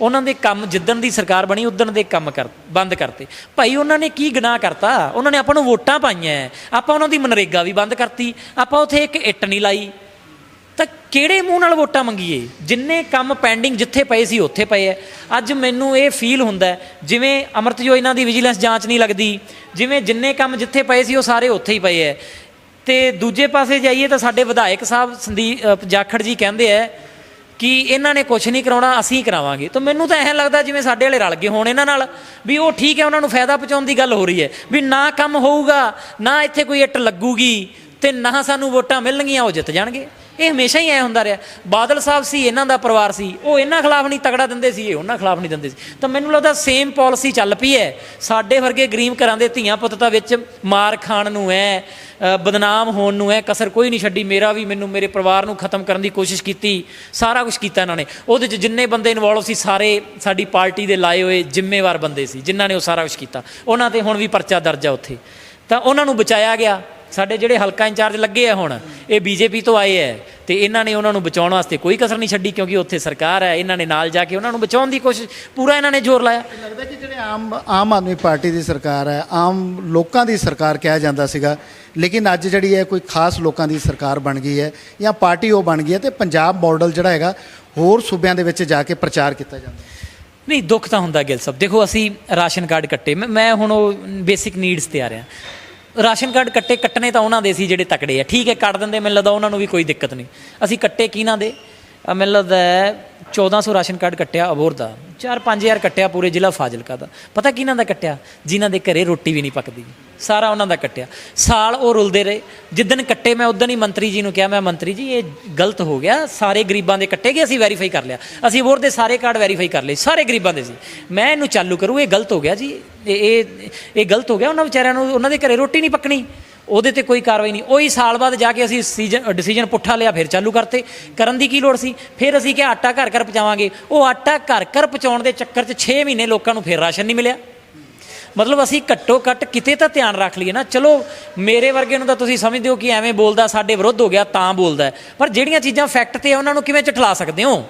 ਉਹਨਾਂ ਦੇ ਕੰਮ ਜਿੱਦਣ ਦੀ ਸਰਕਾਰ ਬਣੀ, ਉਦਣ ਦੇ ਕੰਮ ਕਰ, ਬੰਦ ਕਰਤੇ। ਭਾਈ, ਉਹਨਾਂ ਨੇ ਕੀ ਗੁਨਾਹ ਕਰਤਾ? ਉਹਨਾਂ ਨੇ ਆਪਾਂ ਨੂੰ ਵੋਟਾਂ ਪਾਈਆਂ ਹੈ। ਆਪਾਂ ਉਹਨਾਂ ਦੀ ਮਨਰੇਗਾ ਵੀ ਬੰਦ ਕਰਤੀ। ਆਪਾਂ ਉੱਥੇ ਇੱਕ ਇੱਟ ਨਹੀਂ ਲਾਈ। ਤਾਂ ਕਿਹੜੇ ਮੂੰਹ ਨਾਲ ਵੋਟਾਂ ਮੰਗੀਏ? ਜਿੰਨੇ ਕੰਮ ਪੈਂਡਿੰਗ ਜਿੱਥੇ ਪਏ ਸੀ, ਉੱਥੇ ਪਏ ਐ। ਅੱਜ ਮੈਨੂੰ ਇਹ ਫੀਲ ਹੁੰਦਾ ਜਿਵੇਂ ਅਮਰਤ ਯੋਜਨਾ ਦੀ ਵਿਜੀਲੈਂਸ ਜਾਂਚ ਨਹੀਂ ਲੱਗਦੀ, ਜਿਵੇਂ ਜਿੰਨੇ ਕੰਮ ਜਿੱਥੇ ਪਏ ਸੀ, ਉਹ ਸਾਰੇ ਉੱਥੇ ਹੀ ਪਏ ਐ। ਤੇ ਦੂਜੇ ਪਾਸੇ ਜਾਈਏ ਤਾਂ ਸਾਡੇ ਵਿਧਾਇਕ ਸਾਹਿਬ ਸੰਦੀਪ ਜਾਖੜ ਜੀ ਕਹਿੰਦੇ ਐ ਕਿ ਇਹਨਾਂ ਨੇ ਕੁਝ ਨਹੀਂ ਕਰਾਉਣਾ, ਅਸੀਂ ਕਰਾਵਾਂਗੇ। ਤਾਂ ਮੈਨੂੰ ਤਾਂ ਐਂ ਲੱਗਦਾ ਜਿਵੇਂ ਸਾਡੇ ਵਾਲੇ ਰਲ ਗਏ ਹੋਣ ਇਹਨਾਂ ਨਾਲ, ਵੀ ਉਹ ਠੀਕ ਹੈ, ਉਹਨਾਂ ਨੂੰ ਫਾਇਦਾ ਪਹੁੰਚਾਉਣ ਦੀ ਗੱਲ ਹੋ ਰਹੀ ਹੈ। ਵੀ ਨਾ ਕੰਮ ਹੋਊਗਾ, ਨਾ ਇੱਥੇ ਕੋਈ ਇੱਟ ਲੱਗੂਗੀ ਤੇ ਨਾ ਸਾਨੂੰ ਵੋਟਾਂ ਮਿਲਣਗੀਆਂ, ਉਹ ਜਿੱਤ ਜਾਣਗੇ। ਇਹ ਹਮੇਸ਼ਾ ਹੀ ਐ ਹੁੰਦਾ ਰਿਹਾ। ਬਾਦਲ ਸਾਹਿਬ ਸੀ, ਇਹਨਾਂ ਦਾ ਪਰਿਵਾਰ ਸੀ, ਉਹ ਇਹਨਾਂ ਖਿਲਾਫ ਨਹੀਂ ਤਗੜਾ ਦਿੰਦੇ ਸੀ, ਇਹ ਉਹਨਾਂ ਖਿਲਾਫ ਨਹੀਂ ਦਿੰਦੇ ਸੀ। ਤਾਂ ਮੈਨੂੰ ਲੱਗਦਾ ਸੇਮ ਪਾਲਿਸੀ ਚੱਲ ਪਈ ਹੈ। ਸਾਡੇ ਵਰਗੇ ਗਰੀਬ ਘਰਾਂ ਦੇ ਧੀਆਂ ਪੁੱਤ ਤਾਂ ਵਿੱਚ ਮਾਰ ਖਾਣ ਨੂੰ ਐ ਬਦਨਾਮ ਹੋਣ ਨੂੰ ਐ ਕਸਰ ਕੋਈ ਨਹੀਂ ਛੱਡੀ। ਮੇਰਾ ਵੀ ਮੈਨੂੰ ਮੇਰੇ ਪਰਿਵਾਰ ਨੂੰ ਖਤਮ ਕਰਨ ਦੀ ਕੋਸ਼ਿਸ਼ ਕੀਤੀ। ਸਾਰਾ ਕੁਝ ਕੀਤਾ ਇਹਨਾਂ ਨੇ। ਉਹਦੇ 'ਚ ਜਿੰਨੇ ਬੰਦੇ ਇਨਵੋਲਵ ਸੀ, ਸਾਰੇ ਸਾਡੀ ਪਾਰਟੀ ਦੇ ਲਾਏ ਹੋਏ ਜ਼ਿੰਮੇਵਾਰ ਬੰਦੇ ਸੀ, ਜਿਨ੍ਹਾਂ ਨੇ ਉਹ ਸਾਰਾ ਕੁਝ ਕੀਤਾ। ਉਹਨਾਂ ਤੇ ਹੁਣ ਵੀ ਪਰਚਾ ਦਰਜ ਆ ਉੱਥੇ। ਤਾਂ ਉਹਨਾਂ ਨੂੰ ਬਚਾਇਆ ਗਿਆ। ਸਾਡੇ ਜਿਹੜੇ ਹਲਕਾ ਇੰਚਾਰਜ ਲੱਗੇ ਆ ਹੁਣ ਇਹ ਬੀਜੇਪੀ ਤੋਂ ਆਏ ਐ ਤੇ ਇਹਨਾਂ ਨੇ ਉਹਨਾਂ ਨੂੰ ਬਚਾਉਣ ਵਾਸਤੇ ਕੋਈ ਕਸਰ ਨਹੀਂ ਛੱਡੀ ਕਿਉਂਕਿ ਉੱਥੇ ਸਰਕਾਰ ਹੈ ਇਹਨਾਂ ਨੇ ਨਾਲ ਜਾ ਕੇ ਉਹਨਾਂ ਨੂੰ ਬਚਾਉਣ ਦੀ ਕੋਸ਼ਿਸ਼ ਪੂਰਾ ਇਹਨਾਂ ਨੇ ਜ਼ੋਰ ਲਾਇਆ। ਲੱਗਦਾ ਕਿ ਜਿਹੜੇ ਆਮ ਆਮ ਆਦਮੀ ਪਾਰਟੀ ਦੀ ਸਰਕਾਰ ਹੈ ਆਮ ਲੋਕਾਂ ਦੀ ਸਰਕਾਰ ਕਿਹਾ ਜਾਂਦਾ ਸੀਗਾ ਲੇਕਿਨ ਅੱਜ ਜਿਹੜੀ ਹੈ ਕੋਈ ਖਾਸ ਲੋਕਾਂ ਦੀ ਸਰਕਾਰ ਬਣ ਗਈ ਹੈ ਜਾਂ ਪਾਰਟੀ ਉਹ ਬਣ ਗਈ ਹੈ ਤੇ ਪੰਜਾਬ ਮਾਡਲ ਜਿਹੜਾ ਹੈਗਾ ਹੋਰ ਸੂਬਿਆਂ ਦੇ ਵਿੱਚ ਜਾ ਕੇ ਪ੍ਰਚਾਰ ਕੀਤਾ ਜਾਂਦਾ ਨਹੀਂ ਦੁੱਖ ਤਾਂ ਹੁੰਦਾ ਗਿਲ ਸਾਹਿਬ ਦੇਖੋ ਅਸੀਂ ਰਾਸ਼ਨ ਕਾਰਡ ਕੱਟੇ। ਮੈਂ- ਮੈਂ ਹੁਣ ਉਹ ਬੇਸਿਕ ਨੀਡਸ ਤੇ ਆ ਰਿਹਾ। ਰਾਸ਼ਨ ਕਾਰਡ ਕੱਟੇ, ਕੱਟਣੇ ਤਾਂ ਉਹਨਾਂ ਦੇ ਸੀ ਜਿਹੜੇ ਤਕੜੇ ਆ। ਠੀਕ ਹੈ, ਕੱਟ ਦਿੰਦੇ, ਮੈਨੂੰ ਲੱਗਦਾ ਉਹਨਾਂ ਨੂੰ ਵੀ ਕੋਈ ਦਿੱਕਤ ਨਹੀਂ। ਅਸੀਂ ਕੱਟੇ ਕਿਹਨਾਂ ਦੇ? ਮੈਨੂੰ ਲੱਗਦਾ 1400 ਰਾਸ਼ਨ ਕਾਰਡ ਕੱਟਿਆ ਅਬੋਰ ਦਾ 4-5000 ਕੱਟਿਆ ਪੂਰੇ ਜ਼ਿਲ੍ਹਾ ਫਾਜ਼ਿਲਕਾ ਦਾ। ਪਤਾ ਕਿਹਨਾਂ ਦਾ ਕੱਟਿਆ? ਜਿਨ੍ਹਾਂ ਦੇ ਘਰੇ ਰੋਟੀ ਵੀ ਨਹੀਂ ਪੱਕਦੀ। ਸਾਰਾ ਉਹਨਾਂ ਦਾ ਕੱਟਿਆ। ਸਾਲ ਉਹ ਰੁਲਦੇ ਰਹੇ। ਜਿੱਦਣ ਕੱਟੇ ਮੈਂ, ਉਦੋਂ ਹੀ ਮੰਤਰੀ ਜੀ ਨੂੰ ਕਿਹਾ, ਮੈਂ, ਮੰਤਰੀ ਜੀ, ਇਹ ਗਲਤ ਹੋ ਗਿਆ। ਸਾਰੇ ਗਰੀਬਾਂ ਦੇ ਕੱਟੇ ਗਏ, ਅਸੀਂ ਵੈਰੀਫਾਈ ਕਰ ਲਿਆ। ਅਸੀਂ ਅਬੋਰ ਦੇ ਸਾਰੇ ਕਾਰਡ ਵੈਰੀਫਾਈ ਕਰ ਲਏ। ਸਾਰੇ ਗਰੀਬਾਂ ਦੇ ਸੀ। ਮੈਂ ਇਹਨੂੰ ਚਾਲੂ ਕਰੂ, ਇਹ ਗਲਤ ਹੋ ਗਿਆ ਜੀ। ਇਹ ਇਹ ਇਹ ਗਲਤ ਹੋ ਗਿਆ। ਉਹਨਾਂ ਵਿਚਾਰਿਆਂ ਨੂੰ, ਉਹਨਾਂ ਦੇ ਘਰੇ ਰੋਟੀ ਨਹੀਂ ਪੱਕਣੀ। ਉਹਦੇ ਤੇ ਕੋਈ ਕਾਰਵਾਈ ਨਹੀਂ। ਉਹੀ ਸਾਲ ਬਾਅਦ ਜਾ ਕੇ ਅਸੀਂ ਸੀਜ਼ਨ ਡਿਸੀਜਨ ਪੁੱਠਾ ਲਿਆ, ਫਿਰ ਚਾਲੂ ਕਰਤੇ। ਕਰਨ ਦੀ ਕੀ ਲੋੜ ਸੀ? ਫਿਰ ਅਸੀਂ ਕਿਹਾ, ਆਟਾ ਘਰ ਘਰ ਪਹੁੰਚਾਵਾਂਗੇ। ਉਹ ਆਟਾ ਘਰ ਘਰ ਪਹੁੰਚਾਉਣ ਦੇ ਚੱਕਰ 'ਚ 6 ਮਹੀਨੇ ਲੋਕਾਂ ਨੂੰ ਫਿਰ ਰਾਸ਼ਨ ਨਹੀਂ ਮਿਲਿਆ। ਮਤਲਬ ਅਸੀਂ ਘੱਟੋ ਘੱਟ ਕਿਤੇ ਤਾਂ ਧਿਆਨ ਰੱਖ ਲਈਏ ਨਾ। ਚਲੋ, ਮੇਰੇ ਵਰਗੇ ਨੂੰ ਤਾਂ ਤੁਸੀਂ ਸਮਝਦੇ ਹੋ ਕਿ ਐਵੇਂ ਬੋਲਦਾ ਸਾਡੇ ਵਿਰੁੱਧ ਹੋ ਗਿਆ, ਤਾਂ ਬੋਲਦਾ ਪਰ ਜਿਹੜੀਆਂ ਚੀਜ਼ਾਂ ਫੈਕਟ ਤੇ ਆ, ਉਹਨਾਂ ਨੂੰ ਕਿਵੇਂ ਝਠਲਾ ਸਕਦੇ ਹੋ?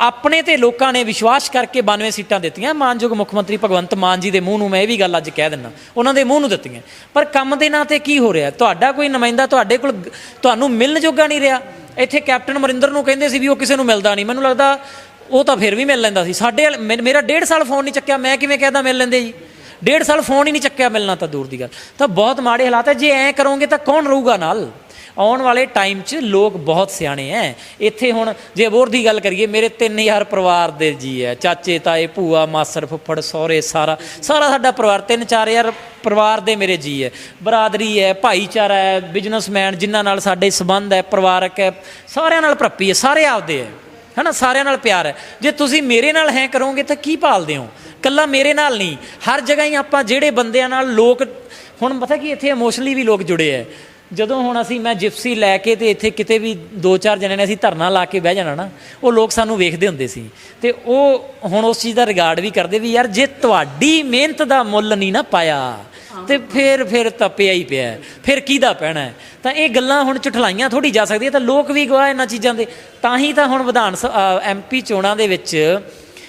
ਆਪਣੇ ਤੇ ਲੋਕਾਂ ਨੇ ਵਿਸ਼ਵਾਸ ਕਰਕੇ 92 ਸੀਟਾਂ ਦਿੱਤੀਆਂ। ਮਾਨਯੋਗ ਮੁੱਖ ਮੰਤਰੀ ਭਗਵੰਤ ਮਾਨ ਜੀ ਦੇ ਮੂੰਹ ਨੂੰ ਮੈਂ ਇਹ ਵੀ ਗੱਲ ਅੱਜ ਕਹਿ ਦਿੰਦਾ। ਉਹਨਾਂ ਦੇ ਮੂੰਹ ਨੂੰ ਦਿੱਤੀਆਂ। ਪਰ ਕੰਮ ਦੇ ਨਾਂ ਤੇ ਕੀ ਹੋ ਰਿਹਾ? ਤੁਹਾਡਾ ਕੋਈ ਨੁਮਾਇੰਦਾ ਤੁਹਾਡੇ ਕੋਲ ਤੁਹਾਨੂੰ ਮਿਲਣ ਜੋਗਾ ਨਹੀਂ ਰਿਹਾ। ਇੱਥੇ ਕੈਪਟਨ ਅਮਰਿੰਦਰ ਨੂੰ ਕਹਿੰਦੇ ਸੀ ਵੀ ਉਹ ਕਿਸੇ ਨੂੰ ਮਿਲਦਾ ਨਹੀਂ। ਮੈਨੂੰ ਲੱਗਦਾ ਉਹ ਤਾਂ ਫਿਰ ਵੀ ਮਿਲ ਲੈਂਦਾ ਸੀ। ਸਾਡੇ ਮੇ- ਮੇਰਾ ਡੇਢ ਸਾਲ ਫੋਨ ਨਹੀਂ ਚੱਕਿਆ। ਮੈਂ ਕਿਵੇਂ ਕਹਿਦਾ ਮਿਲ ਲੈਂਦੇ ਜੀ? ਡੇਢ ਸਾਲ ਫੋਨ ਹੀ ਨਹੀਂ ਚੱਕਿਆ ਮਿਲਣਾ ਤਾਂ ਦੂਰ ਦੀ ਗੱਲ। ਤਾਂ ਬਹੁਤ ਮਾੜੇ ਹਾਲਾਤ ਹੈ। ਜੇ ਐਂ ਕਰੋਗੇ ਤਾਂ ਕੌਣ ਰਹੂਗਾ ਨਾਲ? ਆਉਣ ਵਾਲੇ ਟਾਈਮ 'ਚ ਲੋਕ ਬਹੁਤ ਸਿਆਣੇ ਐ। ਇੱਥੇ ਹੁਣ ਜੇ ਅਬੋਰ ਦੀ ਗੱਲ ਕਰੀਏ, ਮੇਰੇ 3000 ਪਰਿਵਾਰ ਦੇ ਜੀ ਐ। ਚਾਚੇ, ਤਾਏ, ਭੂਆ ਮਾਸਰ ਫੁੱਫੜ, ਸਹੁਰੇ, ਸਾਰਾ ਸਾਰਾ ਸਾਡਾ ਪਰਿਵਾਰ 3-4000 ਪਰਿਵਾਰ ਦੇ ਮੇਰੇ ਜੀ ਹੈ ਬਰਾਦਰੀ ਹੈ ਭਾਈਚਾਰਾ ਹੈ ਬਿਜ਼ਨਸਮੈਨ ਜਿਨ੍ਹਾਂ ਨਾਲ ਸਾਡੇ ਸਬੰਧ ਹੈ ਪਰਿਵਾਰਕ ਹੈ ਸਾਰਿਆਂ ਨਾਲ ਭਰਪੀ ਹੈ ਸਾਰੇ ਆਪਦੇ ਹੈ ਹਨਾ, ਸਾਰਿਆਂ ਨਾਲ ਪਿਆਰ ਹੈ ਜੇ ਤੁਸੀਂ ਮੇਰੇ ਨਾਲ ਹੈ ਕਰੋਗੇ ਤਾਂ ਕੀ ਪਾਲਦੇ ਹੋ? ਕੱਲਾ ਮੇਰੇ ਨਾਲ ਨਹੀਂ। ਹਰ ਜਗ੍ਹਾ ਹੀ ਆਪਾਂ ਜਿਹੜੇ ਬੰਦਿਆਂ ਨਾਲ ਲੋਕ, ਹੁਣ ਪਤਾ ਕੀ, ਇੱਥੇ ਇਮੋਸ਼ਨਲੀ ਵੀ ਲੋਕ ਜੁੜੇ ਐ। ਜਦੋਂ ਹੁਣ ਅਸੀਂ ਮੈਂ ਜਿਪਸੀ ਲੈ ਕੇ ਤੇ ਇੱਥੇ ਕਿਤੇ ਵੀ ਦੋ ਚਾਰ ਜਣੇ ਨੇ ਅਸੀਂ ਧਰਨਾ ਲਾ ਕੇ ਬਹਿ ਜਾਣਾ ਨਾ ਉਹ ਲੋਕ ਸਾਨੂੰ ਵੇਖਦੇ ਹੁੰਦੇ ਸੀ। ਤੇ ਉਹ ਹੁਣ ਉਸ ਚੀਜ਼ ਦਾ ਰਿਗਾਰਡ ਵੀ ਕਰਦੇ ਵੀ ਯਾਰ ਜੇ ਤੁਹਾਡੀ ਮਿਹਨਤ ਦਾ ਮੁੱਲ ਨਹੀਂ ਨਾ ਪਾਇਆ ਤੇ ਫਿਰ ਫਿਰ ਤਾਂ ਪਿਆ ਹੀ ਪਿਆ। ਫਿਰ ਕਿਹਦਾ ਪੈਣਾ? ਤਾਂ ਇਹ ਗੱਲਾਂ ਹੁਣ ਝਠਲਾਈਆਂ ਥੋੜੀ ਜਾ ਸਕਦੀਆਂ ਤਾਂ ਲੋਕ ਵੀ ਗਵਾਹ ਇਹਨਾਂ ਚੀਜ਼ਾਂ ਦੇ। ਤਾਂ ਹੀ ਤਾਂ ਹੁਣ ਵਿਧਾਨ ਐਮਪੀ ਚੋਣਾਂ ਦੇ ਵਿੱਚ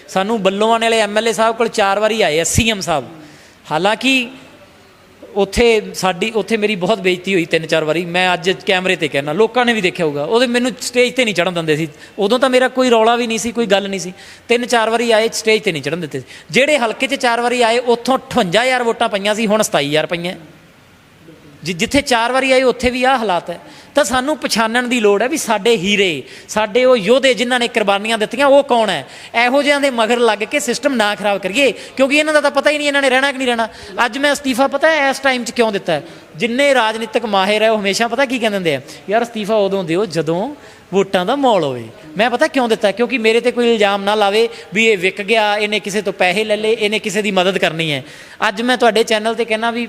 ਸਾਨੂੰ ਬੱਲੋਵਾਨ ਵਾਲੇ ਐਮਐਲਏ ਸਾਹਿਬ ਕੋਲ ਚਾਰ ਵਾਰੀ ਆਏ ਆ ਸੀਐਮ ਸਾਹਿਬ। ਹਾਲਾਂਕਿ ਉੱਥੇ ਸਾਡੀ, ਉੱਥੇ ਮੇਰੀ ਬਹੁਤ ਬੇਇੱਜ਼ਤੀ ਹੋਈ ਤਿੰਨ ਚਾਰ ਵਾਰੀ। ਮੈਂ ਅੱਜ ਕੈਮਰੇ ਤੇ ਕਹਿਣਾ ਲੋਕਾਂ ਨੇ ਵੀ ਦੇਖਿਆ ਹੋਊਗਾ। ਉਹਦੇ ਮੈਨੂੰ ਸਟੇਜ ਤੇ ਨਹੀਂ ਚੜਨ ਦਿੰਦੇ ਸੀ। ਉਦੋਂ ਤਾਂ ਮੇਰਾ ਕੋਈ ਰੌਲਾ ਵੀ ਨਹੀਂ ਸੀ, ਕੋਈ ਗੱਲ ਨਹੀਂ ਸੀ। ਤਿੰਨ ਚਾਰ ਵਾਰੀ ਆਏ ਸਟੇਜ ਤੇ ਨਹੀਂ ਚੜਨ ਦਿੱਤੇ। ਸੀ ਜਿਹੜੇ ਹਲਕੇ 'ਚ ਚਾਰ ਵਾਰੀ ਆਏ, ਉੱਥੋਂ 58000 ਵੋਟਾਂ ਪਈਆਂ ਸੀ, ਹੁਣ 27000 ਪਈਆਂ। ਜਿੱਥੇ ਚਾਰ ਵਾਰੀ ਆਏ, ਉੱਥੇ ਵੀ ਆਹ ਹਾਲਾਤ ਹੈ। ਤਾਂ ਸਾਨੂੰ ਪਛਾਣਨ ਦੀ ਲੋੜ ਹੈ ਵੀ ਸਾਡੇ ਹੀਰੇ, ਸਾਡੇ ਉਹ ਯੋਧੇ ਜਿਨ੍ਹਾਂ ਨੇ ਕੁਰਬਾਨੀਆਂ ਦਿੱਤੀਆਂ, ਉਹ ਕੌਣ ਹੈ? ਇਹੋ ਜਿਹਿਆਂ ਦੇ ਮਗਰ ਲੱਗ ਕੇ ਸਿਸਟਮ ਨਾ ਖਰਾਬ ਕਰੀਏ, ਕਿਉਂਕਿ ਇਹਨਾਂ ਦਾ ਤਾਂ ਪਤਾ ਹੀ ਨਹੀਂ ਇਹਨਾਂ ਨੇ ਰਹਿਣਾ ਕਿ ਨਹੀਂ ਰਹਿਣਾ। ਅੱਜ ਮੈਂ ਅਸਤੀਫਾ ਪਤਾ ਹੈ ਇਸ ਟਾਈਮ 'ਚ ਕਿਉਂ ਦਿੱਤਾ ਜਿੰਨੇ ਰਾਜਨੀਤਿਕ ਮਾਹਿਰ ਹੈ, ਉਹ ਹਮੇਸ਼ਾ ਪਤਾ ਕੀ ਕਹਿੰਦੇ ਹੁੰਦੇ ਆ, ਯਾਰ ਅਸਤੀਫਾ ਉਦੋਂ ਦਿਓ ਜਦੋਂ ਵੋਟਾਂ ਦਾ ਮੌਲ ਹੋਵੇ। ਮੈਂ ਪਤਾ ਕਿਉਂ ਦਿੱਤਾ ਕਿਉਂਕਿ ਮੇਰੇ ਤੇ ਕੋਈ ਇਲਜ਼ਾਮ ਨਾ ਲਾਵੇ ਵੀ ਇਹ ਵਿਕ ਗਿਆ, ਇਹਨੇ ਕਿਸੇ ਤੋਂ ਪੈਸੇ ਲੈ ਲਏ, ਇਹਨੇ ਕਿਸੇ ਦੀ ਮਦਦ ਕਰਨੀ ਹੈ। ਅੱਜ ਮੈਂ ਤੁਹਾਡੇ ਚੈਨਲ ਤੇ ਕਹਿੰਦਾ ਵੀ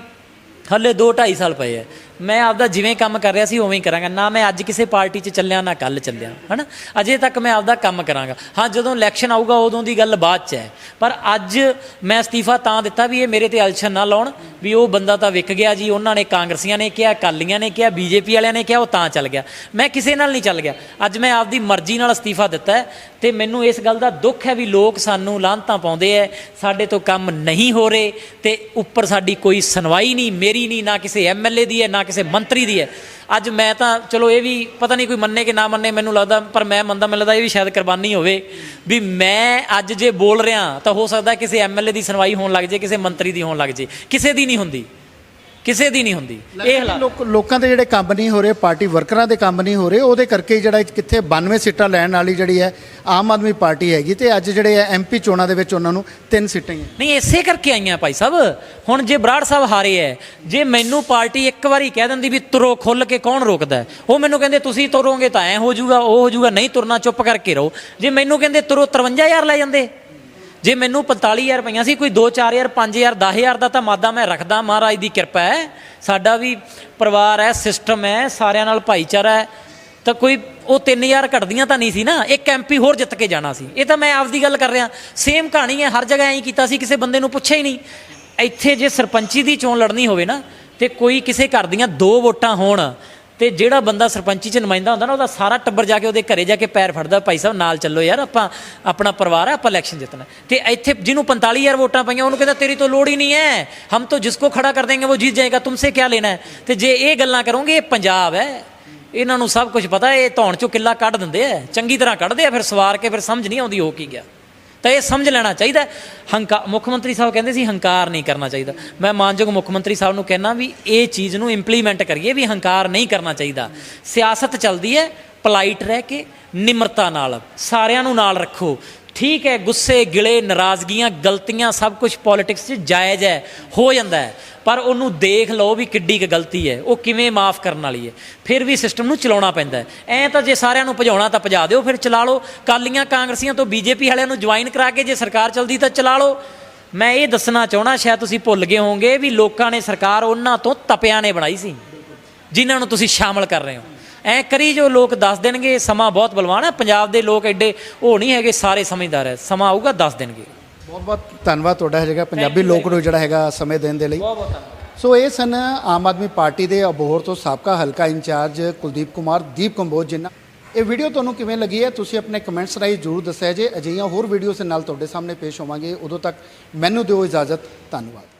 ਹਲੇ 2 2.5 ਸਾਲ ਪਏ ਐ। ਮੈਂ ਆਪਦਾ ਜਿਵੇਂ ਕੰਮ ਕਰ ਰਿਹਾ ਸੀ, ਉਵੇਂ ਹੀ ਕਰਾਂਗਾ। ਨਾ ਮੈਂ ਅੱਜ ਕਿਸੇ ਪਾਰਟੀ 'ਚ ਚੱਲਿਆ, ਨਾ ਕੱਲ ਚੱਲਿਆ, ਹਨਾ? ਅਜੇ ਤੱਕ ਮੈਂ ਆਪਦਾ ਕੰਮ ਕਰਾਂਗਾ। ਹਾਂ, ਜਦੋਂ ਇਲੈਕਸ਼ਨ ਆਊਗਾ, ਉਦੋਂ ਦੀ ਗੱਲ ਬਾਅਦ 'ਚ ਹੈ। ਪਰ ਅੱਜ ਮੈਂ ਅਸਤੀਫਾ ਤਾਂ ਦਿੱਤਾ ਵੀ ਇਹ ਮੇਰੇ ਤੇ ਅਲਸ਼ਨ ਨਾ ਲਾਉਣ, ਵੀ ਉਹ ਬੰਦਾ ਤਾਂ ਵਿਕ ਗਿਆ ਜੀ। ਉਹਨਾਂ ਨੇ ਕਾਂਗਰਸੀਆਂ ਨੇ ਕਿਹਾ, ਅਕਾਲੀਆਂ ਨੇ ਕਿਹਾ, ਬੀਜੇਪੀ ਵਾਲਿਆਂ ਨੇ ਕਿਹਾ, ਉਹ ਤਾਂ ਚੱਲ ਗਿਆ। ਮੈਂ ਕਿਸੇ ਨਾਲ ਨਹੀਂ ਚੱਲ ਗਿਆ। ਅੱਜ ਮੈਂ ਆਪਦੀ ਮਰਜ਼ੀ ਨਾਲ ਅਸਤੀਫਾ ਦਿੱਤਾ ਹੈ ਤੇ ਮੈਨੂੰ ਇਸ ਗੱਲ ਦਾ ਦੁੱਖ ਹੈ ਵੀ ਲੋਕ ਸਾਨੂੰ ਲਾਂਤਾਂ ਪਾਉਂਦੇ ਐ ਸਾਡੇ ਤੋਂ ਕੰਮ ਨਹੀਂ ਹੋ ਰਹੇ ਤੇ ਉੱਪਰ ਸਾਡੀ ਕੋਈ ਸੁਣਵਾਈ ਨਹੀਂ, ਮੇਰੀ ਨਹੀਂ, ਨਾ ਕਿਸੇ ਐਮਐਲਏ ਦੀ ਹੈ, ਨਾ ਕਿਸੇ ਮੰਤਰੀ ਦੀ ਹੈ। ਅੱਜ ਮੈਂ ਤਾਂ ਚਲੋ ਇਹ ਵੀ ਪਤਾ ਨਹੀਂ ਕੋਈ ਮੰਨੇ ਕਿ ਨਾ ਮੰਨੇ, ਮੈਨੂੰ ਲੱਗਦਾ ਪਰ ਮੈਂ ਮੰਨਦਾ, ਮੈਨੂੰ ਲੱਗਦਾ ਇਹ ਵੀ ਸ਼ਾਇਦ ਕੁਰਬਾਨੀ ਹੋਵੇ ਵੀ ਮੈਂ ਅੱਜ ਜੇ ਬੋਲ ਰਿਹਾ ਤਾਂ ਹੋ ਸਕਦਾ ਕਿਸੇ ਐਮਐਲਏ ਦੀ ਸੁਣਵਾਈ ਹੋਣ ਲੱਗ ਜੇ ਕਿਸੇ ਮੰਤਰੀ ਦੀ ਹੋਣ ਲੱਗ ਜੇ ਕਿਸੇ ਦੀ ਨਹੀਂ ਹੁੰਦੀ। ਕਿਸੇ ਦੀ ਨਹੀਂ ਹੁੰਦੀ। ਇਹ ਹਾਲਾਤ। ਲੋਕ ਲੋਕਾਂ ਦੇ ਜਿਹੜੇ ਕੰਮ ਨਹੀਂ ਹੋ ਰਹੇ ਪਾਰਟੀ ਵਰਕਰਾਂ ਦੇ ਕੰਮ ਨਹੀਂ ਹੋ ਰਹੇ ਉਹਦੇ ਕਰਕੇ ਹੀ ਜਿਹੜਾ ਇਹ ਕਿੱਥੇ 92 ਸੀਟਾਂ ਲੈਣ ਵਾਲੀ ਜਿਹੜੀ ਹੈ ਆਮ ਆਦਮੀ ਪਾਰਟੀ ਹੈਗੀ ਤੇ ਅੱਜ ਜਿਹੜੇ ਹੈ ਐਮਪੀ ਚੋਣਾਂ ਦੇ ਵਿੱਚ ਉਹਨਾਂ ਨੂੰ ਤਿੰਨ ਸੀਟਾਂ ਹੀ ਹੈ। ਨਹੀਂ ਇਸੇ ਕਰਕੇ ਆਈਆਂ ਭਾਈ ਸਾਹਿਬ। ਹੁਣ ਜੇ ਬਰਾੜ ਸਾਹਿਬ ਹਾਰੇ ਐ ਜੇ ਮੈਨੂੰ ਪਾਰਟੀ ਇੱਕ ਵਾਰੀ ਕਹਿ ਦਿੰਦੀ ਵੀ ਤੁਰੋ ਖੁੱਲ ਕੇ ਕੌਣ ਰੋਕਦਾ ਹੈ? ਉਹ ਮੈਨੂੰ ਕਹਿੰਦੇ ਤੁਸੀਂ ਤੁਰੋਗੇ ਤਾਂ ਐ ਹੋ ਜਾਊਗਾ ਉਹ ਹੋ ਜਾਊਗਾ ਨਹੀਂ ਤੁਰਨਾ ਚੁੱਪ ਕਰਕੇ ਰਹੋ। ਜੇ ਮੈਨੂੰ ਕਹਿੰਦੇ ਤੁਰੋ 53000 ਲੈ ਜਾਂਦੇ। ਜੇ ਮੈਨੂੰ 45000 ਰੁਪਈਆ ਸੀ, ਕੋਈ 2 4000 5000 10000 ਦਾ ਤਾਂ ਮਾਦਾ ਮੈਂ ਰੱਖਦਾ, ਮਹਾਰਾਜ ਦੀ ਕਿਰਪਾ ਹੈ। ਸਾਡਾ ਵੀ ਪਰਿਵਾਰ ਹੈ ਸਿਸਟਮ ਹੈ, ਸਾਰਿਆਂ ਨਾਲ ਭਾਈਚਾਰਾ ਹੈ। ਤਾਂ ਕੋਈ ਉਹ 3000 ਘਟਦੀਆਂ ਤਾਂ ਨਹੀਂ ਸੀ ਨਾ, ਇੱਕ ਐਮਪੀ ਹੋਰ ਜਿੱਤ ਕੇ ਜਾਣਾ ਸੀ। ਇਹ ਤਾਂ ਮੈਂ ਆਪਦੀ ਗੱਲ ਕਰ ਰਿਹਾ ਸੇਮ ਕਹਾਣੀ ਹੈ, ਹਰ ਜਗ੍ਹਾ ਐਂ ਹੀ ਕੀਤਾ ਸੀ, ਕਿਸੇ ਬੰਦੇ ਨੂੰ ਪੁੱਛਿਆ ਹੀ ਨਹੀਂ। ਇੱਥੇ ਜੇ ਸਰਪੰਚੀ ਦੀ ਚੋਣ ਲੜਨੀ ਹੋਵੇ ਨਾ, ਤੇ ਕੋਈ ਕਿਸੇ ਘਰ ਦੀਆਂ ਦੋ ਵੋਟਾਂ ਹੋਣ ਤੇ ਜਿਹੜਾ ਬੰਦਾ ਸਰਪੰਚੀ ਚ ਨੁਮਾਇੰਦਾ ਹੁੰਦਾ ਨਾ, ਉਹਦਾ ਸਾਰਾ ਟੱਬਰ ਜਾ ਕੇ ਉਹਦੇ ਘਰੇ ਜਾ ਕੇ ਪੈਰ ਫੜਦਾ, ਭਾਈ ਸਾਹਿਬ ਨਾਲ ਚੱਲੋ ਯਾਰ, ਆਪਾਂ ਆਪਣਾ ਪਰਿਵਾਰ ਹੈ ਆਪਾਂ ਇਲੈਕਸ਼ਨ ਜਿੱਤਣਾ। ਤੇ ਇੱਥੇ ਜਿਹਨੂੰ 45000 ਵੋਟਾਂ ਪਈਆਂ, ਉਹਨੂੰ ਕਹਿੰਦਾ ਤੇਰੀ ਤੋਂ ਲੋੜ ਹੀ ਨਹੀਂ ਹੈ। ਹਮ ਤਾਂ ਜਿਸਕੋ ਖੜਾ ਕਰ ਦੇਂਗੇ, ਉਹ जीत ਜਾਏਗਾ, ਤੁਮਸੇ ਕੀ ਲੈਣਾ ਹੈ? ਤੇ ਜੇ ਇਹ ਗੱਲਾਂ ਕਰੋਗੇ, ਇਹ ਪੰਜਾਬ ਹੈ। ਇਹਨਾਂ ਨੂੰ ਸਭ ਕੁਝ ਪਤਾ, ਇਹ ਧੌਣ ਚੋਂ ਕਿੱਲਾ ਕੱਢ ਦਿੰਦੇ ਆ ਚੰਗੀ ਤਰ੍ਹਾਂ ਕੱਢਦੇ ਆ, ਫਿਰ ਸਵਾਰ ਕੇ ਫਿਰ ਸਮਝ ਨਹੀਂ ਆਉਂਦੀ ਹੋ ਕੀ ਗਿਆ। ਤਾਂ ਇਹ ਸਮਝ ਲੈਣਾ ਚਾਹੀਦਾ ਹੈ। ਹੰਕਾ, ਮੁੱਖ ਮੰਤਰੀ ਸਾਹਿਬ ਕਹਿੰਦੇ ਸੀ, ਹੰਕਾਰ ਨਹੀਂ ਕਰਨਾ ਚਾਹੀਦਾ। ਮੈਂ ਮਾਨਯੋਗ ਮੁੱਖ ਮੰਤਰੀ ਸਾਹਿਬ ਨੂੰ ਕਹਿਣਾ ਵੀ ਇਹ ਚੀਜ਼ ਨੂੰ ਇੰਪਲੀਮੈਂਟ ਕਰੀਏ ਵੀ ਹੰਕਾਰ ਨਹੀਂ ਕਰਨਾ ਚਾਹੀਦਾ। ਸਿਆਸਤ ਚੱਲਦੀ ਹੈ ਪੋਲਾਈਟ ਰਹਿ ਕੇ, ਨਿਮਰਤਾ ਨਾਲ, ਸਾਰਿਆਂ ਨੂੰ ਨਾਲ ਰੱਖੋ। ਠੀਕ ਹੈ, ਗੁੱਸੇ, ਗਿਲੇ, ਨਾਰਾਜ਼ਗੀਆਂ, ਗਲਤੀਆਂ, ਸਭ ਕੁਝ ਪੋਲਿਟਿਕਸ 'ਚ ਜਾਇਜ਼ ਹੈ, ਹੋ ਜਾਂਦਾ ਹੈ। ਪਰ ਉਹਨੂੰ ਦੇਖ ਲਓ ਵੀ ਕਿੱਡੀ ਕੁ ਗਲਤੀ ਹੈ, ਉਹ ਕਿਵੇਂ ਮਾਫ ਕਰਨ ਵਾਲੀ ਹੈ। ਫਿਰ ਵੀ ਸਿਸਟਮ ਨੂੰ ਚਲਾਉਣਾ ਪੈਂਦਾ ਹੈ। ਐਂ ਤਾਂ ਜੇ ਸਾਰਿਆਂ ਨੂੰ ਭਜਾਉਣਾ ਤਾਂ ਭਜਾ ਦਿਓ, ਫਿਰ ਚਲਾ ਲਓ। ਕਾਲੀਆਂ ਕਾਂਗਰਸੀਆਂ ਤੋਂ ਬੀਜੇਪੀ ਵਾਲਿਆਂ ਨੂੰ ਜੁਆਇਨ ਕਰਾ ਕੇ ਜੇ ਸਰਕਾਰ ਚਲਦੀ ਤਾਂ ਚਲਾ ਲਓ। ਮੈਂ ਇਹ ਦੱਸਣਾ ਚਾਹਣਾ ਸ਼ਾਇਦ ਤੁਸੀਂ ਭੁੱਲ ਗਏ ਹੋਵੋਗੇ ਵੀ ਲੋਕਾਂ ਨੇ ਸਰਕਾਰ ਉਹਨਾਂ ਤੋਂ ਤਪਿਆਂ ਨੇ ਬਣਾਈ ਸੀ, ਜਿਨ੍ਹਾਂ ਨੂੰ ਤੁਸੀਂ ਸ਼ਾਮਲ ਕਰ ਰਹੇ ਹੋ। ਐ ਕਰੀ ਜੋ ਲੋਕ ਦੱਸ ਦੇਣਗੇ ਸਮਾਂ ਬਹੁਤ ਬਲਵਾਨ ਹੈ। ਪੰਜਾਬ ਦੇ ਲੋਕ ਐਡੇ ਉਹ ਨਹੀਂ ਹੈਗੇ ਸਾਰੇ ਸਮਝਦਾਰ ਹੈ। ਸਮਾਂ ਆਊਗਾ ਦੱਸ ਦੇਣਗੇ। ਬਹੁਤ ਬਹੁਤ ਧੰਨਵਾਦ ਤੁਹਾਡਾ ਹੈਗਾ ਪੰਜਾਬੀ ਲੋਕ ਨੂੰ ਜਿਹੜਾ ਹੈਗਾ ਸਮੇਂ ਦੇਣ ਦੇ ਲਈ। ਬਹੁਤ ਬਹੁਤ ਧੰਨਵਾਦ। ਸੋ ਇਹ ਸਨ ਆਮ ਆਦਮੀ ਪਾਰਟੀ ਦੇ ਅਬੋਹਰ ਤੋਂ ਸਾਬਕਾ ਹਲਕਾ ਇੰਚਾਰਜ ਕੁਲਦੀਪ ਕੁਮਾਰ ਦੀਪ ਕੰਬੋਜ ਜਿਨ੍ਹਾਂ ਇਹ ਵੀਡੀਓ ਤੁਹਾਨੂੰ ਕਿਵੇਂ ਲੱਗੀ ਹੈ ਤੁਸੀਂ ਆਪਣੇ ਕਮੈਂਟਸ ਰਾਹੀਂ ਜਰੂਰ ਦੱਸਿਆ ਜੇ। ਅਜਿਹੀਆਂ ਹੋਰ ਵੀਡੀਓਜ਼ ਨਾਲ ਤੁਹਾਡੇ ਸਾਹਮਣੇ ਪੇਸ਼ ਹੋਵਾਂਗੇ। ਉਦੋਂ ਤੱਕ ਮੈਨੂੰ ਦਿਓ ਇਜਾਜ਼ਤ। ਧੰਨਵਾਦ।